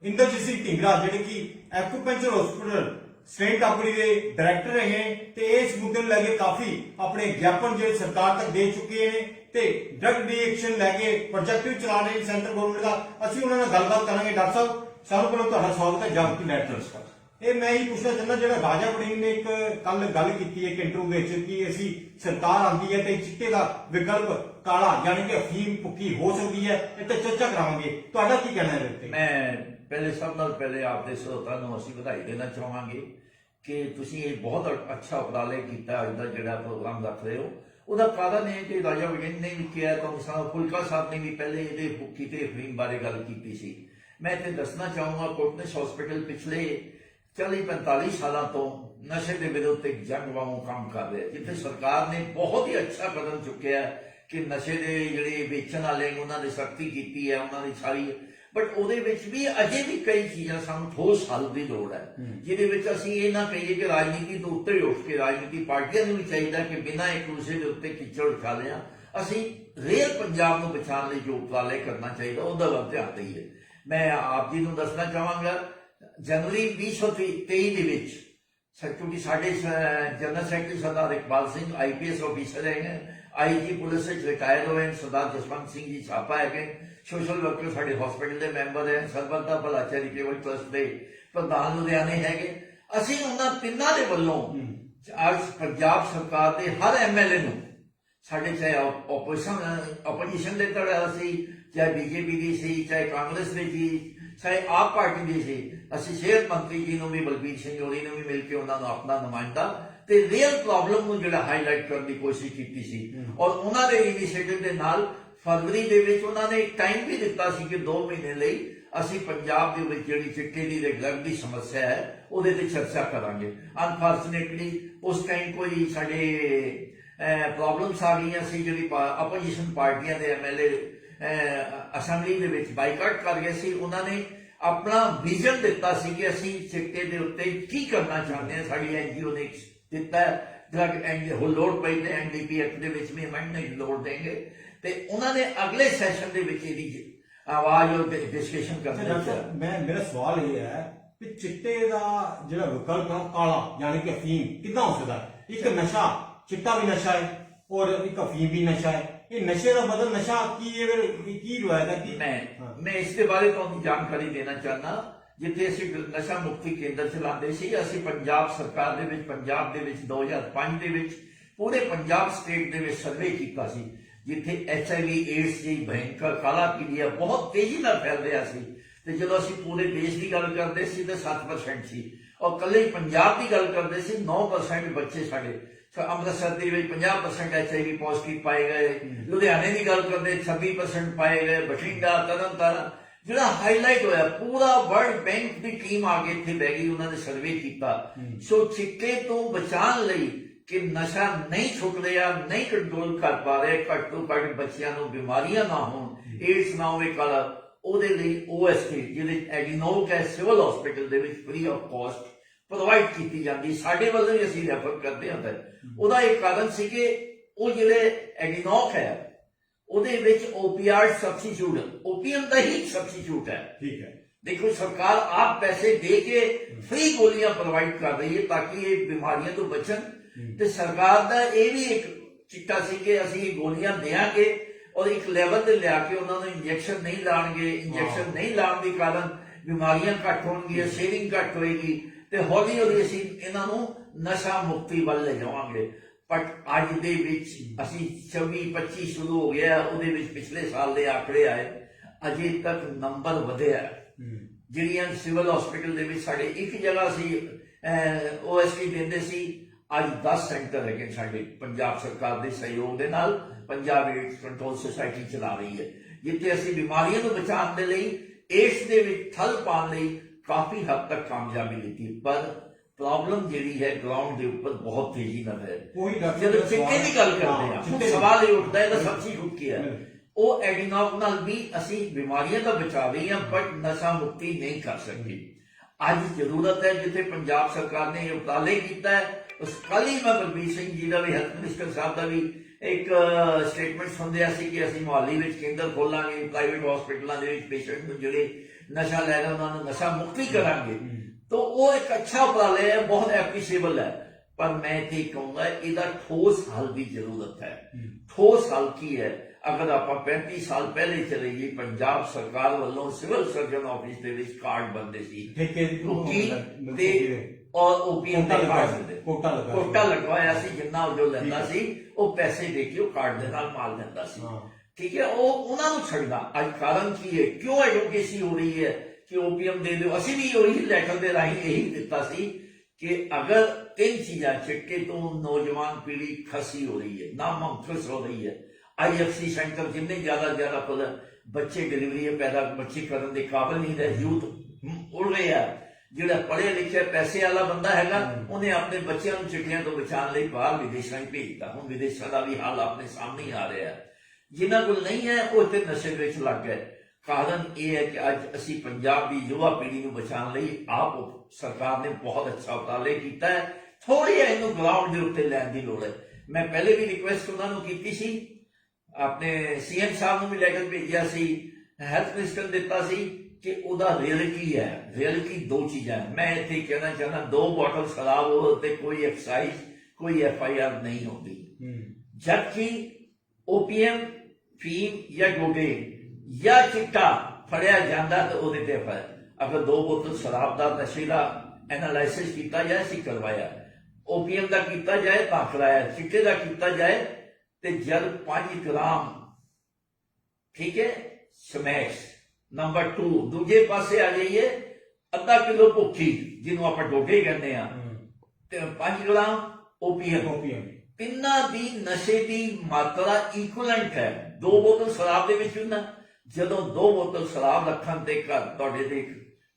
Speaker 1: ਇੰਦਰਜੀਤ ਸਿੰਘ ਢਿੰਗਰਾ, ਜਿਹੜੇ ਕਿ ਐਕੂਪੰਚਰ ਹਸਪੀਟਲ ਸਟੇਟ ਕੰਪਨੀ ਦੇ ਡਾਇਰੈਕਟਰ ਰਹੇ ਤੇ ਇਸ ਮੁੱਦੇ ਨੂੰ ਲੈ ਕੇ ਕਾਫੀ ਆਪਣੇ ਗਿਆਪਨ ਜਿਹੜੇ ਸਰਕਾਰ ਤੱਕ ਦੇ ਚੁੱਕੇ ਨੇ ਤੇ ਡਰਗ ਡੀਐਕਸ਼ਨ ਲੈ ਕੇ ਪ੍ਰੋਜੈਕਟ ਵੀ ਚਲਾ ਰਹੇ ਸੈਂਟਰ ਗਵਰਨਮੈਂਟ ਦਾ। ਅਸੀਂ ਉਹਨਾਂ ਨਾਲ ਗੱਲਬਾਤ ਕਰਾਂਗੇ, ਡਾਕਟਰ ਸਾਹਿਬ। ਸਾਨੂੰ ਪਹਿਲਾਂ ਤੁਹਾਡਾ ਸਵਾਗਤ ਹੈ ਜਾਗਤੀ ਨੈਟਵਰਕ ਇਹ ਮੈਂ ਹੀ ਪੁੱਛਣਾ ਚਾਹੁੰਦਾ, ਜਿਹੜਾ ਰਾਜਾ ਵੜਿੰਗ ਨੇ ਇੱਕ ਕੱਲ ਗੱਲ ਕੀਤੀ ਹੈ ਇੰਟਰਵਿਊ ਵਿੱਚ ਕਿ ਅਸੀਂ ਸਰਕਾਰ ਆਂਦੀ ਹੈ ਤੇ ਚਿੱਟੇ ਦਾ ਵਿਕਲਪ ਕਾਲਾ ਯਾਨੀ ਕਿ ਅਫੀਮ ਪੁੱਕੀ ਹੋ ਸਕਦੀ ਹੈ, ਇਹ ਤੇ ਚਰਚਾ ਕਰਾਵਾਂਗੇ ਤੁਹਾਡਾ ਕੀ ਕਹਿਣਾ ਹੈ ਇਹਦੇ
Speaker 2: ਮੈਂ ਪਹਿਲੇ ਸਭ ਨਾਲ ਪਹਿਲੇ ਆਪਦੇ ਸਰੋਤਾਂ ਨੂੰ ਅਸੀਂ ਵਧਾਈ ਦੇਣਾ ਚਾਹਾਂਗੇ ਕਿ ਤੁਸੀਂ ਇਹ ਬਹੁਤ ਅੱਛਾ ਉਪਰਾਲੇ ਕੀਤਾ ਅੱਜ ਦਾ ਜਿਹੜਾ ਪ੍ਰੋਗਰਾਮ ਰੱਖ ਰਹੇ ਹੋ। ਉਹਦਾ ਕਾਰਨ ਇਹ ਕਿ ਰਾਜਾ ਵਿਜਨ ਨੇ ਵੀ ਕਿਹਾ ਤਾਂ ਸਾਹਿਬ ਫੁਲਕਾ ਸਾਹਿਬ ਨੇ ਵੀ ਪਹਿਲੇ ਇਹਦੇ ਭੁੱਕੀ ਤੇ ਅਫੀਮ ਬਾਰੇ ਗੱਲ ਕੀਤੀ ਸੀ। ਮੈਂ ਇੱਥੇ ਦੱਸਣਾ ਚਾਹੂੰਗਾ ਕੋਟਨਿਸ ਹਸਪੀਟਲ ਪਿਛਲੇ 40 45 ਸਾਲਾਂ ਤੋਂ ਨਸ਼ੇ ਦੇ ਵਿਰੁੱਧ ਇੱਕ ਜੰਗ ਵਾਂਗੂ ਕੰਮ ਕਰ ਰਿਹਾ ਜਿੱਥੇ ਸਰਕਾਰ ਨੇ ਬਹੁਤ ਹੀ ਅੱਛਾ ਕਦਮ ਚੁੱਕਿਆ ਹੈ ਕਿ ਨਸ਼ੇ ਦੇ ਜਿਹੜੇ ਵੇਚਣ ਵਾਲੇ ਨੇ ਉਹਨਾਂ ਦੀ ਸਖਤੀ ਕੀਤੀ ਹੈ ਉਹਨਾਂ ਦੀ ਸਾਰੀ ਬਟ ਉਹਦੇ ਵਿੱਚ ਵੀ ਅਜੇ ਵੀ ਕਈ ਚੀਜ਼ਾਂ ਸਾਨੂੰ ਠੋਸ ਹੱਲ ਦੀ ਲੋੜ ਹੈ ਜਿਹਦੇ ਵਿੱਚ ਅਸੀਂ ਇਹ ਨਾ ਕਹੀਏ ਕਿ ਰਾਜਨੀਤੀ ਤੋਂ ਉੱਤੇ ਉੱਠ ਕੇ ਰਾਜਨੀਤੀ ਪਾਰਟੀਆਂ ਨੂੰ ਵੀ ਚਾਹੀਦਾ ਕਿ ਬਿਨਾਂ ਇੱਕ ਦੂਸਰੇ ਦੇ ਉੱਤੇ ਕਿਚੜ ਉਛਾਲਿਆਂ ਅਸੀਂ ਰੇਲ ਪੰਜਾਬ ਨੂੰ ਬਚਾਉਣ ਲਈ ਜੋ ਉਪਰਾਲੇ ਕਰਨਾ ਚਾਹੀਦਾ ਉਹਦਾ ਵੱਲ ਧਿਆਨ ਦਈਏ। ਮੈਂ ਆਪ ਜੀ ਨੂੰ ਦੱਸਣਾ ਚਾਹਾਂਗਾ ਜਨਵਰੀ 2023 ਦੇ ਵਿੱਚ ਕਿਉਂਕਿ ਸਾਡੇ general secretary Sardar Iqbal Singh IPS officer ਹੈਗੇ ਆਈਜੀ ਪੁਲਿਸ ਵਿੱਚ ਰਿਟਾਇਰ ਹੋਏ ਹਨ, ਸਰਦਾਰ ਜਸਵੰਤ ਸਿੰਘ ਜੀ ਛਾਪਾ ਹੈਗੇ ਸੋਸ਼ਲ ਵਰਕਰ ਸਾਡੇ ਹਸਪੀਟਲ ਦੇ ਮੈਂਬਰ ਹੈ ਸਰਬੱਤ ਦਾ ਭਲਾ ਚੈਰੀਟੇਬਲ ਟਰਸਟ ਦੇ ਪ੍ਰਧਾਨ ਲੁਧਿਆਣੇ ਹੈਗੇ। ਅਸੀਂ ਉਹਨਾਂ ਤਿੰਨਾਂ ਦੇ ਵੱਲੋਂ ਅੱਜ ਪੰਜਾਬ ਸਰਕਾਰ ਦੇ ਹਰ ਐਮਐਲਏ ਨੂੰ ਸਾਡੇ ਚਾਹੇ ਆਪੋਜੀਸ਼ਨ ਆਪੋਜੀਸ਼ਨ ਦੇ ਧੜਾ ਸੀ ਚਾਹੇ ਬੀਜੇਪੀ ਦੀ ਸੀ ਚਾਹੇ ਕਾਂਗਰਸ ਦੀ ਸੀ ਚਾਹੇ ਆਪ ਪਾਰਟੀ ਦੀ ਸੀ ਅਸੀਂ ਸਿਹਤ ਮੰਤਰੀ ਜੀ ਨੂੰ ਵੀ ਬਲਬੀਰ ਸਿੰਘ ਹੋਰੀ ਨੂੰ ਵੀ ਮਿਲ ਕੇ ਉਹਨਾਂ ਨੂੰ ਆਪਣਾ ਨੁਮਾਇੰਦਾ ਤੇ ਰੀਅਲ ਪ੍ਰੋਬਲਮ ਨੂੰ ਜਿਹੜਾ ਹਾਈਲਾਈਟ ਕਰਨ ਦੀ ਕੋਸ਼ਿਸ਼ ਕੀਤੀ ਸੀ। ਔਰ ਉਹਨਾਂ ਦੇ ਇਨੀਸ਼ੀਏਟਿਵ ਦੇ ਨਾਲ ਫਰਵਰੀ ਦੇ ਵਿੱਚ ਉਹਨਾਂ ਨੇ ਇੱਕ ਟਾਈਮ ਵੀ ਦਿੱਤਾ ਸੀ ਕਿ 2 ਮਹੀਨੇ ਲਈ ਅਸੀਂ ਪੰਜਾਬ ਦੇ ਵਿੱਚ ਜਿਹੜੀ ਚਿੱਟੇ ਦੀ ਰੈਗੂਲਰ ਦੀ ਸਮੱਸਿਆ ਹੈ ਉਹਦੇ ਤੇ ਚਰਚਾ ਕਰਾਂਗੇ। ਅਨਫੋਰਚੂਨੇਟਲੀ ਉਸ ਟਾਈਮ ਕੋਈ ਸਾਡੇ ਪ੍ਰੋਬਲਮਸ ਆ ਗਈਆਂ ਸੀ ਜਿਹੜੀ ਆਪੋਜੀਸ਼ਨ ਪਾਰਟੀਆਂ ਦੇ ਐਮਐਲਏ ਅਸੈਂਬਲੀ ਦੇ ਵਿੱਚ ਬਾਈਕਾਟ ਕਰ ਗਏ ਸੀ। ਉਹਨਾਂ ਨੇ ਆਪਣਾ ਵਿਜ਼ਨ ਦਿੱਤਾ ਸੀ ਕਿ ਅਸੀਂ ਚਿੱਟੇ ਦੇ ਉੱਤੇ ਕੀ ਕਰਨਾ ਚਾਹੁੰਦੇ ਹਾਂ। ਸਾਡੀ ਐਨਜੀਓ ਨੇ ਦਿੱਤਾ ਡਰਗ ਐਂਡ ਹੋ ਲੋਡ ਪਈ ਤੇ ਐਨਡੀਪੀ ਐਕਟ ਦੇ ਵਿੱਚ ਵੀ ਅਮੈਂਡਮੈਂਟ ਲੋਡ ਦੇਣਗੇ। ਤੇ ਉਹਨਾਂ ਨੇ ਅਗਲੇ ਸੈਸ਼ਨ ਦੇ ਵਿੱਚ ਇਹਦੀ ਆਵਾਜ਼ ਔਰ ਡਿਸਕਸ਼ਨ ਕਰਨੀ ਹੈ।
Speaker 1: ਮੈਂ ਮੇਰਾ ਸਵਾਲ ਇਹ ਹੈ ਕਿ ਚਿੱਟੇ ਦਾ ਜਿਹੜਾ ਵਿਕਲਪ ਹੈ ਕਾਲਾ ਯਾਨੀ ਕਿ ਅਫੀਮ ਕਿੱਦਾਂ ਹੋ ਸਕਦਾ? ਇੱਕ ਨਸ਼ਾ ਚਿੱਟਾ ਵੀ ਨਸ਼ਾ ਹੈ ਔਰ ਇੱਕ ਅਫੀਮ ਵੀ ਨਸ਼ਾ ਹੈ। ये नशे का मतलब नशा आपकी ये की- की है कि
Speaker 2: ਮੈਂ
Speaker 1: ਹਾਂ।
Speaker 2: ਮੈਂ ਇਸ ਦੇ ਬਾਰੇ ਤੁਹਾਨੂੰ ਜਾਣਕਾਰੀ ਦੇਣਾ ਚਾਹਨਾ ਜਿੱਥੇ ਅਸੀਂ ਨਸ਼ਾ ਮੁਕਤੀ ਕੇਂਦਰ ਚਲਾਉਂਦੇ ਸੀ ਅਸੀਂ ਪੰਜਾਬ ਸਰਕਾਰ ਦੇ ਵਿੱਚ ਪੰਜਾਬ ਦੇ ਵਿੱਚ 2005 ਦੇ ਵਿੱਚ ਪੂਰੇ ਪੰਜਾਬ ਸਟੇਟ ਦੇ ਵਿੱਚ ਸਰਵੇ ਕੀਤਾ ਸੀ ਜਿੱਥੇ ਐਚਆਈਵੀ ਏਡਸ ਜਿਹੀ ਭਿਆਨਕ ਕਾਲਾ ਪੀਲੀਆ ਬਹੁਤ ਤੇਜ਼ੀ ਨਾਲ ਫੈਲ ਰਿਹਾ ਸੀ ਤੇ ਜਦੋਂ ਅਸੀਂ ਪੂਰੇ ਦੇਸ਼ ਦੀ ਗੱਲ ਕਰਦੇ ਸੀ ਤਾਂ 7% ਸੀ ਔਰ ਕੱਲੇ ਪੰਜਾਬ ਦੀ ਗੱਲ ਕਰਦੇ ਸੀ 9% ਬੱਚੇ ਸਾਡੇ। ਸੋ ਅੰਮ੍ਰਿਤਸਰ ਦੇ ਵਿੱਚ 50% ਐਚਆਈਵੀ ਪੋਜ਼ਿਟਿਵ ਪਾਏ ਗਏ। ਲੁਧਿਆਣੇ ਦੀ ਗੱਲ ਕਰਦੇ 26% ਪਾਏ ਗਏ ਬਠਿੰਡਾ ਤਰਨਤਾਰਨ। ਜਿਹੜਾ ਹਾਈਲਾਈਟ ਹੋਇਆ ਪੂਰਾ ਵਰਲਡ ਬੈਂਕ ਦੀ ਟੀਮ ਆ ਕੇ ਇੱਥੇ ਬਹਿ ਗਈ ਉਹਨਾਂ ਨੇ ਸਰਵੇ ਕੀਤਾ। ਸੋ ਚਿੱਟੇ ਤੋਂ ਬਚਾਉਣ ਲਈ ਕਿ ਨਸ਼ਾ ਨਹੀਂ ਛੁੱਟ ਰਿਹਾ ਨਹੀਂ ਕੰਟਰੋਲ ਕਰ ਪਾ ਰਹੇ ਘੱਟ ਤੋਂ ਘੱਟ ਬੱਚਿਆਂ ਨੂੰ ਬਿਮਾਰੀਆਂ ਨਾ ਹੋਣ ਏਡਸ ਨਾ ਹੋਵੇ ਕਾਲਾ। ਉਹਦੇ ਲਈ ਓਐਸਟੀ ਜਿਹਦੇ ਐਗਨੋਕ ਹੈ ਸਿਵਲ ਹਸਪੀਟਲ ਦੇ ਵਿੱਚ ਫ੍ਰੀ ਆਫ ਕਾਸਟ ਪ੍ਰੋਵਾਈਡ ਕੀਤੀ ਜਾਂਦੀ। ਸਾਡੇ ਵੱਲੋਂ ਹੀ ਅਸੀਂ ਰੈਫਰ ਕਰਦੇ ਹਾਂ ਉਹਦਾ ਇੱਕ ਕਾਰਨ ਸੀ ਕਿ ਉਹ ਜਿਹੜੇ ਐਗਨੋਕ ਹੈ ਉਹਦੇ ਵਿੱਚ ਓਪੀਆਰ ਸਬਸਟੀਟਿਊਟ ਓਪੀਅਮ ਦਾ ਹੀ ਸਬਸਟੀਟਿਊਟ ਹੈ।
Speaker 1: ਠੀਕ ਹੈ।
Speaker 2: ਦੇਖੋ ਸਰਕਾਰ ਆਪ ਪੈਸੇ ਦੇ ਕੇ ਫ੍ਰੀ ਗੋਲੀਆਂ ਪ੍ਰੋਵਾਈਡ ਕਰ ਰਹੀ ਹੈ ਤਾਂ ਕਿ ਇਹ ਬਿਮਾਰੀਆਂ ਤੋਂ ਬਚਣ। ਤੇ ਸਰਕਾਰ ਦਾ ਇਹ ਵੀ ਇੱਕ ਚਿੱਟਾ ਸੀ ਕਿ ਅਸੀਂ ਇਹ ਗੋਲੀਆਂ ਦੇਾਂਗੇ ਔਰ ਇੱਕ ਲੈਵਲ ਤੇ ਲਿਆ ਕੇ ਉਹਨਾਂ ਨੂੰ ਇੰਜੈਕਸ਼ਨ ਨਹੀਂ ਲਾਣਗੇ ਇੰਜੈਕਸ਼ਨ ਨਹੀਂ ਲਾਉਣ ਦੇ ਕਾਰਨ ਬਿਮਾਰੀਆਂ ਘੱਟ ਹੋਣਗੀਆਂ ਸ਼ੇਰਿੰਗ ਘੱਟ ਹੋਏਗੀ ਤੇ ਹੌਲੀ ਹੌਲੀ ਅਸੀਂ ਇਹਨਾਂ ਨੂੰ ਨਸ਼ਾ ਮੁਕਤੀ ਵੱਲ ਲੈ ਜਾਵਾਂਗੇ। ਪਰ ਅੱਜ ਦੇ ਵਿੱਚ ਅਸੀਂ 24 25 ਸ਼ੁਰੂ ਹੋ ਗਿਆ ਉਹਦੇ ਵਿੱਚ ਪਿਛਲੇ ਸਾਲ ਦੇ ਆંકੜੇ ਆਏ ਅਜੇ ਤੱਕ ਨੰਬਰ ਵਧਿਆ। ਜਿਹੜੀਆਂ ਸਿਵਲ ਹਸਪੀਟਲ ਦੇ ਵਿੱਚ ਸਾਡੇ ਇੱਕ ਜਗ੍ਹਾ ਸੀ ਓਐਸਟੀ ਦਿੰਦੇ ਸੀ ਅੱਜ 10 ਸੈਂਟਰ ਹੈਗੇ ਸਾਡੇ ਪੰਜਾਬ ਸਰਕਾਰ ਦੇ ਸਹਿਯੋਗ ਦੇ ਨਾਲ ਪੰਜਾਬ ਏਡਸ ਕੰਟਰੋਲ ਸੁਸਾਇਟੀ ਚਲਾ ਰਹੀ ਹੈ। ਜਿੱਥੇ ਅਸੀਂ ਬਿਮਾਰੀਆਂ ਨੂੰ ਬਚਾਉਣ ਦੇ ਲਈ ਏਡਸ ਦੇ ਵਿੱਚ ਠੱਲ ਪਾਉਣ ਲਈ ਕਾਫੀ ਹੱਦ ਤੱਕ ਕਾਮਯਾਬੀ ਦਿੱਤੀ ਪਰ ਪ੍ਰੋਬਲਮ ਜਿਹੜੀ ਹੈ ਗਰਾਊਂਡ ਦੇ ਉੱਪਰ ਬਹੁਤ ਤੇਜ਼ੀ ਨਾਲ ਹੈ। ਜਦੋਂ
Speaker 1: ਦਾ
Speaker 2: ਚਿੱਟੇ ਦੀ ਗੱਲ ਕਰਦੇ ਆ
Speaker 1: ਦੀ।
Speaker 2: ਸਵਾਲ ਇਹ ਉੱਠਦਾ ਤਾਂ ਸਬਜ਼ੀ ਕੀ ਹੈ।
Speaker 1: ਬਿਲਕੁਲ।
Speaker 2: ਉਹ ਐਗਨੋਕ ਨਾਲ ਵੀ ਅਸੀਂ ਬਿਮਾਰੀਆਂ ਤਾਂ ਬਚਾ ਰਹੀ ਹਾਂ ਬਟ ਨਸ਼ਾ ਮੁਕਤੀ ਨਹੀਂ ਕਰ ਸਕਦੇ। ਅੱਜ ਜ਼ਰੂਰਤ ਹੈ ਜਿੱਥੇ ਪੰਜਾਬ ਸਰਕਾਰ ਨੇ ਇਹ ਉਪਰਾਲੇ ਕੀਤਾ ਹੈ ਕੱਲ ਹੀ ਮੈਂ ਬਲਬੀਰ ਸਿੰਘ ਜੀ ਦਾ ਵੀ ਹੈਲਥ ਮਿਨਿਸਟਰ ਸਾਹਿਬ ਦਾ ਵੀ ਇੱਕ ਸਟੇਟਮੈਂਟ ਸੁਣਦੇ ਸੀ ਕਿ ਅਸੀਂ ਮੁਹੱਲੀ ਵਿੱਚ ਕੇਂਦਰ ਖੋਲਾਂਗੇ ਪ੍ਰਾਈਵੇਟ ਹਸਪੀਟਲਾਂ ਦੇ ਵਿੱਚ ਪੇਸ਼ੈਂਟ ਨੂੰ ਜਿਹੜੇ ਨਸ਼ਾ ਲੈ ਰਹੇ ਉਹਨਾਂ ਨੂੰ ਨਸ਼ਾ ਮੁਕਤੀ ਕਰਾਂਗੇ। ਤਾਂ ਉਹ ਇੱਕ ਅੱਛਾ ਉਪਰਾਲਾ ਹੈ ਬਹੁਤ ਐਪਰੀਸ਼ੀਏਬਲ ਹੈ। ਪਰ ਮੈਂ ਤੇ ਕਹੂੰਗਾ ਇਹਦਾ ਠੋਸ ਹੱਲ ਦੀ ਜ਼ਰੂਰਤ ਹੈ। ਠੋਸ ਹੱਲ ਕੀ ਹੈ? ਅਗਰ ਆਪਾਂ 35 ਸਾਲ ਪਹਿਲੇ ਚਲੇ ਗਏ ਪੰਜਾਬ ਸਰਕਾਰ ਵੱਲੋਂ ਸਿਵਲ ਸਰਜਨ ਆਫਿਸ ਦੇ ਵਿੱਚ ਕਾਰਡ ਬੰਦੇ ਸੀ।
Speaker 1: ਠੇਕੇ
Speaker 2: ਤੇ ਔਰ
Speaker 1: ਕੋਟਾ
Speaker 2: ਦੇ
Speaker 1: ਲਗਾਇਆ
Speaker 2: ਕਾਰਡ
Speaker 1: ਸੀ,
Speaker 2: ਦਿੰਦੇ।
Speaker 1: ਕੋਟਾ ਲਗਾਇਆ ਸੀ।
Speaker 2: ਕੋਟਾ ਲਗਵਾਇਆ ਸੀ ਜਿੰਨਾ ਉਹ ਜੋ ਲੈਂਦਾ ਸੀ ਉਹ ਪੈਸੇ ਦੇ ਕੇ ਉਹ ਕਾਰਡ ਦੇ ਨਾਲ ਮਾਲ ਦਿੰਦਾ ਸੀ।
Speaker 1: ਹਾਂ।
Speaker 2: ਠੀਕ ਹੈ ਉਹ ਉਹਨਾਂ ਨੂੰ ਛੱਡਣਾ ਅੱਜ ਕਾਰਨ ਕੀ ਹੈ? ਕਿਉਂ ਐਡਵੋਕੇਸੀ ਹੋ ਰਹੀ ਹੈ ਕਿ ਓਪੀਐਮ ਦੇ ਦਿਓ? ਅਸੀਂ ਵੀ ਉਹੀ ਲੈਟਰ ਦੇ ਰਾਹੀਂ ਇਹੀ ਦਿੱਤਾ ਸੀ ਕਿ ਅਗਰ ਤਿੰਨ ਚੀਜ਼ਾਂ ਚਿੱਟੇ ਤੋਂ ਨੌਜਵਾਨ ਪੀੜ੍ਹੀ ਖਸੀ ਹੋ ਰਹੀ ਹੈ ਨਾ ਮੰਖਸ ਹੋ ਰਹੀ ਹੈ ਆਈਐਫਸੀ ਸੈਂਟਰ ਜਿੰਨੇ ਜ਼ਿਆਦਾ ਜ਼ਿਆਦਾ ਬੱਚੇ ਡਿਲੀਵਰੀ ਪੈਦਾ ਬੱਚੇ ਕਰਨ ਦੇ ਕਾਬਿਲ ਨਹੀਂ ਰਹੇ ਯੂਥ ਉੜ ਰਹੇ ਆ ਜਿਹੜਾ ਪੜ੍ਹਿਆ ਲਿਖਿਆ ਪੈਸੇ ਵਾਲਾ ਬੰਦਾ ਹੈਗਾ ਉਹਨੇ ਆਪਣੇ ਬੱਚਿਆਂ ਨੂੰ ਚਿੱਟੀਆਂ ਤੋਂ ਬਚਾਉਣ ਲਈ ਬਾਹਰ ਵਿਦੇਸ਼ਾਂ 'ਚ ਭੇਜਤਾ। ਹੁਣ ਵਿਦੇਸ਼ਾਂ ਦਾ ਵੀ ਹਾਲ ਆਪਣੇ ਸਾਹਮਣੇ ਹੀ ਆ ਰਿਹਾ। ਹੈ ਜਿਨ੍ਹਾਂ ਕੋਲ ਨਹੀਂ ਹੈ ਉਹ ਤੇ ਨਸ਼ੇ ਵਿੱਚ ਲੱਗ ਗਏ। ਕਾਰਨ ਇਹ ਹੈ ਕਿ ਅੱਜ ਅਸੀਂ ਪੰਜਾਬ ਦੀ ਯੁਵਾ ਪੀੜ੍ਹੀ ਨੂੰ ਬਚਾਉਣ ਲਈ ਆਪ ਸਰਕਾਰ ਨੇ ਬਹੁਤ ਅੱਛਾ ਉਪਰਾਲੇ ਕੀਤਾ ਹੈ। ਥੋੜੀ ਜਿਹੀ ਇਹਨੂੰ ਗਰਾਊਂਡ ਦੇ ਉੱਤੇ ਲੈਣ ਦੀ ਲੋੜ ਹੈ। ਮੈਂ ਪਹਿਲੇ ਵੀ ਰਿਕੁਐਸਟ ਉਹਨਾਂ ਨੂੰ ਕੀਤੀ ਸੀ। ਆਪਣੇ ਸੀਐਮ ਸਾਹਿਬ ਨੂੰ ਵੀ ਲੈ ਕੇ ਭੇਜਿਆ ਸੀ। ਹੈਲਥ ਮਿਨਿਸਟਰ ਦਿੱਤਾ ਸੀ। ਕਿ ਉਹਦਾ ਰੀਅਲ ਕੀ ਹੈ? ਰੀਅਲ ਕੀ ਦੋ ਚੀਜ਼ਾਂ। ਮੈਂ ਇੱਥੇ ਕਹਿਣਾ ਚਾਹੁੰਦਾ ਦੋ ਬੋਟਲ ਸ਼ਰਾਬ ਹੋ ਤੇ ਕੋਈ ਐਕਸਾਈਜ਼ ਕੋਈ ਐਫ ਆਈ ਆਰ ਨਹੀਂ ਹੁੰਦੀ। ਜਦਕਿ ਓਪੀਐਮ ਫੀਮ ਜਾਂ ਗੋਡੇ ਜਾਂ ਚਿੱਟਾ ਫੜਿਆ ਜਾਂਦਾ ਤਾਂ ਉਹਦੇ ਤੇ ਫੜ ਅਗਰ ਦੋ ਬੋਤਲ ਸ਼ਰਾਬ ਦਾ ਨਸ਼ੇ ਦਾ ਐਨਾਲਾਈਸਿਸ ਕੀਤਾ ਜਾਏ ਸੀ ਕਰਵਾਇਆ। ਓਪੀਐਮ ਦਾ ਕੀਤਾ ਜਾਏ ਤਾਂ ਕਰਾਇਆ। ਚਿੱਟੇ ਦਾ ਕੀਤਾ ਜਾਏ ਤੇ ਜਦ 5 ਗ੍ਰਾਮ ਠੀਕ ਹੈ? ਸਮੈਸ਼। ਨੰਬਰ 2 ਦੂਜੇ ਪਾਸੇ ਆ ਜਾਈਏ ਅੱਧਾ ਕਿਲੋ ਭੁੱਖੀ ਜਿਹਨੂੰ ਆਪਾਂ ਡੋਡੇ ਕਹਿੰਦੇ ਆ। ਤੇ 5 ਗ੍ਰਾਮ ਓਪੀਐਮ
Speaker 1: ਓਪੀਐਮ
Speaker 2: ਤਿੰਨਾਂ ਦੀ ਨਸ਼ੇ ਦੀ ਮਾਤਰਾ ਇਕੁਇਵਲੈਂਟ ਹੈ। ਦੋ ਬੋਤਲ ਸ਼ਰਾਬ ਦੇ ਵਿੱਚ ਹੁੰਦਾ। ਜਦੋਂ ਦੋ ਬੋਤਲ ਸ਼ਰਾਬ ਰੱਖਣ ਤੇ ਘਰ ਤੁਹਾਡੇ ਦੇ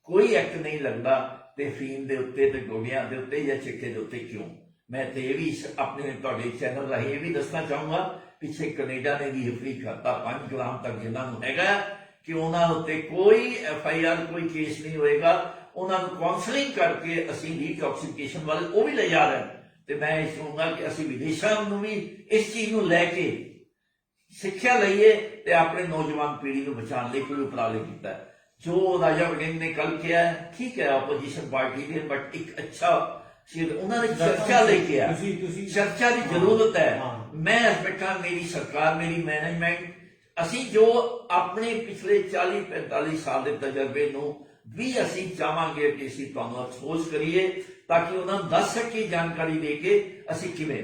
Speaker 2: ਕੋਈ ਐਕਟ ਨਹੀਂ ਲੱਗਦਾ ਤੇ ਫੀਮ ਦੇ ਉੱਤੇ ਤੇ ਗੋਡਿਆਂ ਦੇ ਉੱਤੇ ਜਾਂ ਚਿੱਟੇ ਦੇ ਉੱਤੇ ਕਿਉਂ? ਮੈਂ ਤੇ ਇਹ ਵੀ ਆਪਣੇ ਤੁਹਾਡੇ ਚੈਨਲ ਰਾਹੀਂ ਇਹ ਵੀ ਦੱਸਣਾ ਚਾਹੂੰਗਾ ਪਿੱਛੇ ਕੈਨੇਡਾ ਨੇ ਵੀ ਫ੍ਰੀ ਕਰਤਾ 5 ਗ੍ਰਾਮ ਤੱਕ ਜਿਨ੍ਹਾਂ ਨੂੰ ਹੈਗਾ। ਕਿ ਉਹਨਾਂ ਉੱਤੇ ਕੋਈ ਐਫ ਆਈ ਆਰ ਕੋਈ ਕੇਸ ਨਹੀਂ ਹੋਏਗਾ। ਉਹਨਾਂ ਨੂੰ ਕਾਉਂਸਲਿੰਗ ਕਰਕੇ ਅਸੀਂ ਡੀਟੌਕਸੀਕੇਸ਼ਨ ਵੱਲ ਉਹ ਵੀ ਲੈ ਜਾ ਰਹੇ ਤੇ ਮੈਂ ਇਹ ਚਾਹੂੰਗਾ ਕਿ ਅਸੀਂ ਵਿਦੇਸ਼ਾਂ ਨੂੰ ਵੀ ਇਸ ਚੀਜ਼ ਨੂੰ ਲੈ ਕੇ ਸਿੱਖਿਆ ਲਈਏ ਤੇ ਆਪਣੇ ਨੌਜਵਾਨ ਪੀੜ੍ਹੀ ਨੂੰ ਬਚਾਉਣ ਲਈ ਕੋਈ ਉਪਰਾਲੇ ਕੀਤਾ। ਜੋ ਰਾਜਾ ਵੜਿੰਗ ਨੇ ਕੱਲ ਕਿਹਾ ਠੀਕ ਹੈ ਆਪੋਜੀਸ਼ਨ ਪਾਰਟੀ ਦੇ ਬਟ ਇੱਕ ਅੱਛਾ ਸ਼ੇਰ ਉਹਨਾਂ ਨੇ ਚਰਚਾ ਲੈ ਕੇ ਆ
Speaker 1: ਤੁਸੀਂ ਤੁਸੀਂ
Speaker 2: ਚਰਚਾ ਦੀ ਜ਼ਰੂਰਤ ਹੈ।
Speaker 1: ਹਾਂ।
Speaker 2: ਮੈਂ ਬੈਠਾ ਮੇਰੀ ਸਰਕਾਰ ਮੇਰੀ ਮੈਨੇਜਮੈਂਟ ਅਸੀਂ ਜੋ ਆਪਣੇ ਪਿਛਲੇ 40 45 ਸਾਲ ਦੇ ਤਜਰਬੇ ਨੂੰ ਵੀ ਅਸੀਂ ਚਾਹਾਂਗੇ ਕਿ ਅਸੀਂ ਤੁਹਾਨੂੰ ਅਫਸੋਸ ਕਰੀਏ ਤਾਂ ਕਿ ਉਹਨਾਂ ਨੂੰ ਦੱਸ ਸਕੀਏ ਜਾਣਕਾਰੀ ਦੇ ਕੇ ਅਸੀਂ ਕਿਵੇਂ।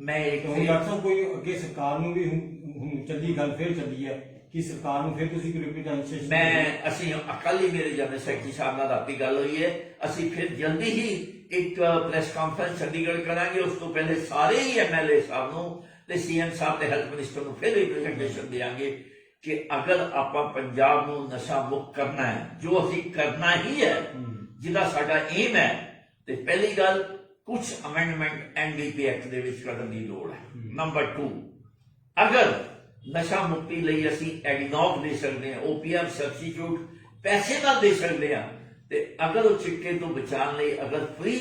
Speaker 2: ਮੈਂ ਇੱਕ
Speaker 1: ਕਿਉਂ ਡਾਕਟਰ ਸਾਹਿਬ ਕੋਈ ਅੱਗੇ ਸਰਕਾਰ ਨੂੰ ਵੀ ਹੁਣ ਹੁਣ ਚੱਲੀ ਗੱਲ ਫੇਰ ਚੱਲੀ ਹੈ ਕਿ ਸਰਕਾਰ ਨੂੰ ਫਿਰ ਤੁਸੀਂ ਕੋਈ ਰਿਪਰੈਜ਼ੈਂਟੇਸ਼ਨ
Speaker 2: ਮੈਂ ਅਸੀਂ ਅਕਾਲੀ ਮੇਰੇ ਜਨਰਲ ਸੈਕਟਰੀ ਸਾਹਿਬ ਨਾਲ ਰਾਤੀ ਗੱਲ ਹੋਈ ਹੈ। ਅਸੀਂ ਫਿਰ ਜਲਦੀ ਹੀ ਇੱਕ ਪ੍ਰੈਸ ਕਾਨਫਰੰਸ ਚੰਡੀਗੜ੍ਹ ਕਰਾਂਗੇ। ਉਸ ਤੋਂ ਪਹਿਲੇ ਸਾਰੇ ਹੀ ਐਮਐਲਏ ਸਾਹਿਬ ਨੂੰ ਤੇ ਸੀਐਮ ਸਾਹਿਬ ਤੇ ਹੈਲਥ ਮਿਨਿਸਟਰ ਨੂੰ ਫਿਰ ਰਿਪਰੈਜ਼ੈਂਟੇਸ਼ਨ ਦੇਵਾਂਗੇ ਕਿ ਅਗਰ ਆਪਾਂ ਪੰਜਾਬ ਨੂੰ ਨਸ਼ਾ ਮੁਕਤ ਕਰਨਾ ਹੈ ਜੋ ਅਸੀਂ ਕਰਨਾ ਹੀ ਹੈ ਜਿਹਦਾ ਸਾਡਾ ਏਮ ਹੈ ਤੇ ਪਹਿਲੀ ਗੱਲ ਕੁਝ ਅਮੈਂਡਮੈਂਟ ਐਨਡੀਪੀ ਐਕਟ ਦੇ ਵਿੱਚ ਕਰਨ ਦੀ ਲੋੜ ਹੈ। ਨੰਬਰ 2 ਅਗਰ ਨਸ਼ਾ ਮੁਕਤੀ ਲਈ ਅਸੀਂ ਐਗਨੋਗ ਦੇ ਸਕਦੇ ਹਾਂ ਓਪੀਐਮ ਸਬਸਟੀਟਿਊਟ ਪੈਸੇ ਨਾਲ ਦੇ ਸਕਦੇ ਹਾਂ ਤੇ ਅਗਰ ਉਹ ਚਿੱਟੇ ਤੋਂ ਬਚਾਉਣ ਲਈ ਅਗਰ ਫ੍ਰੀ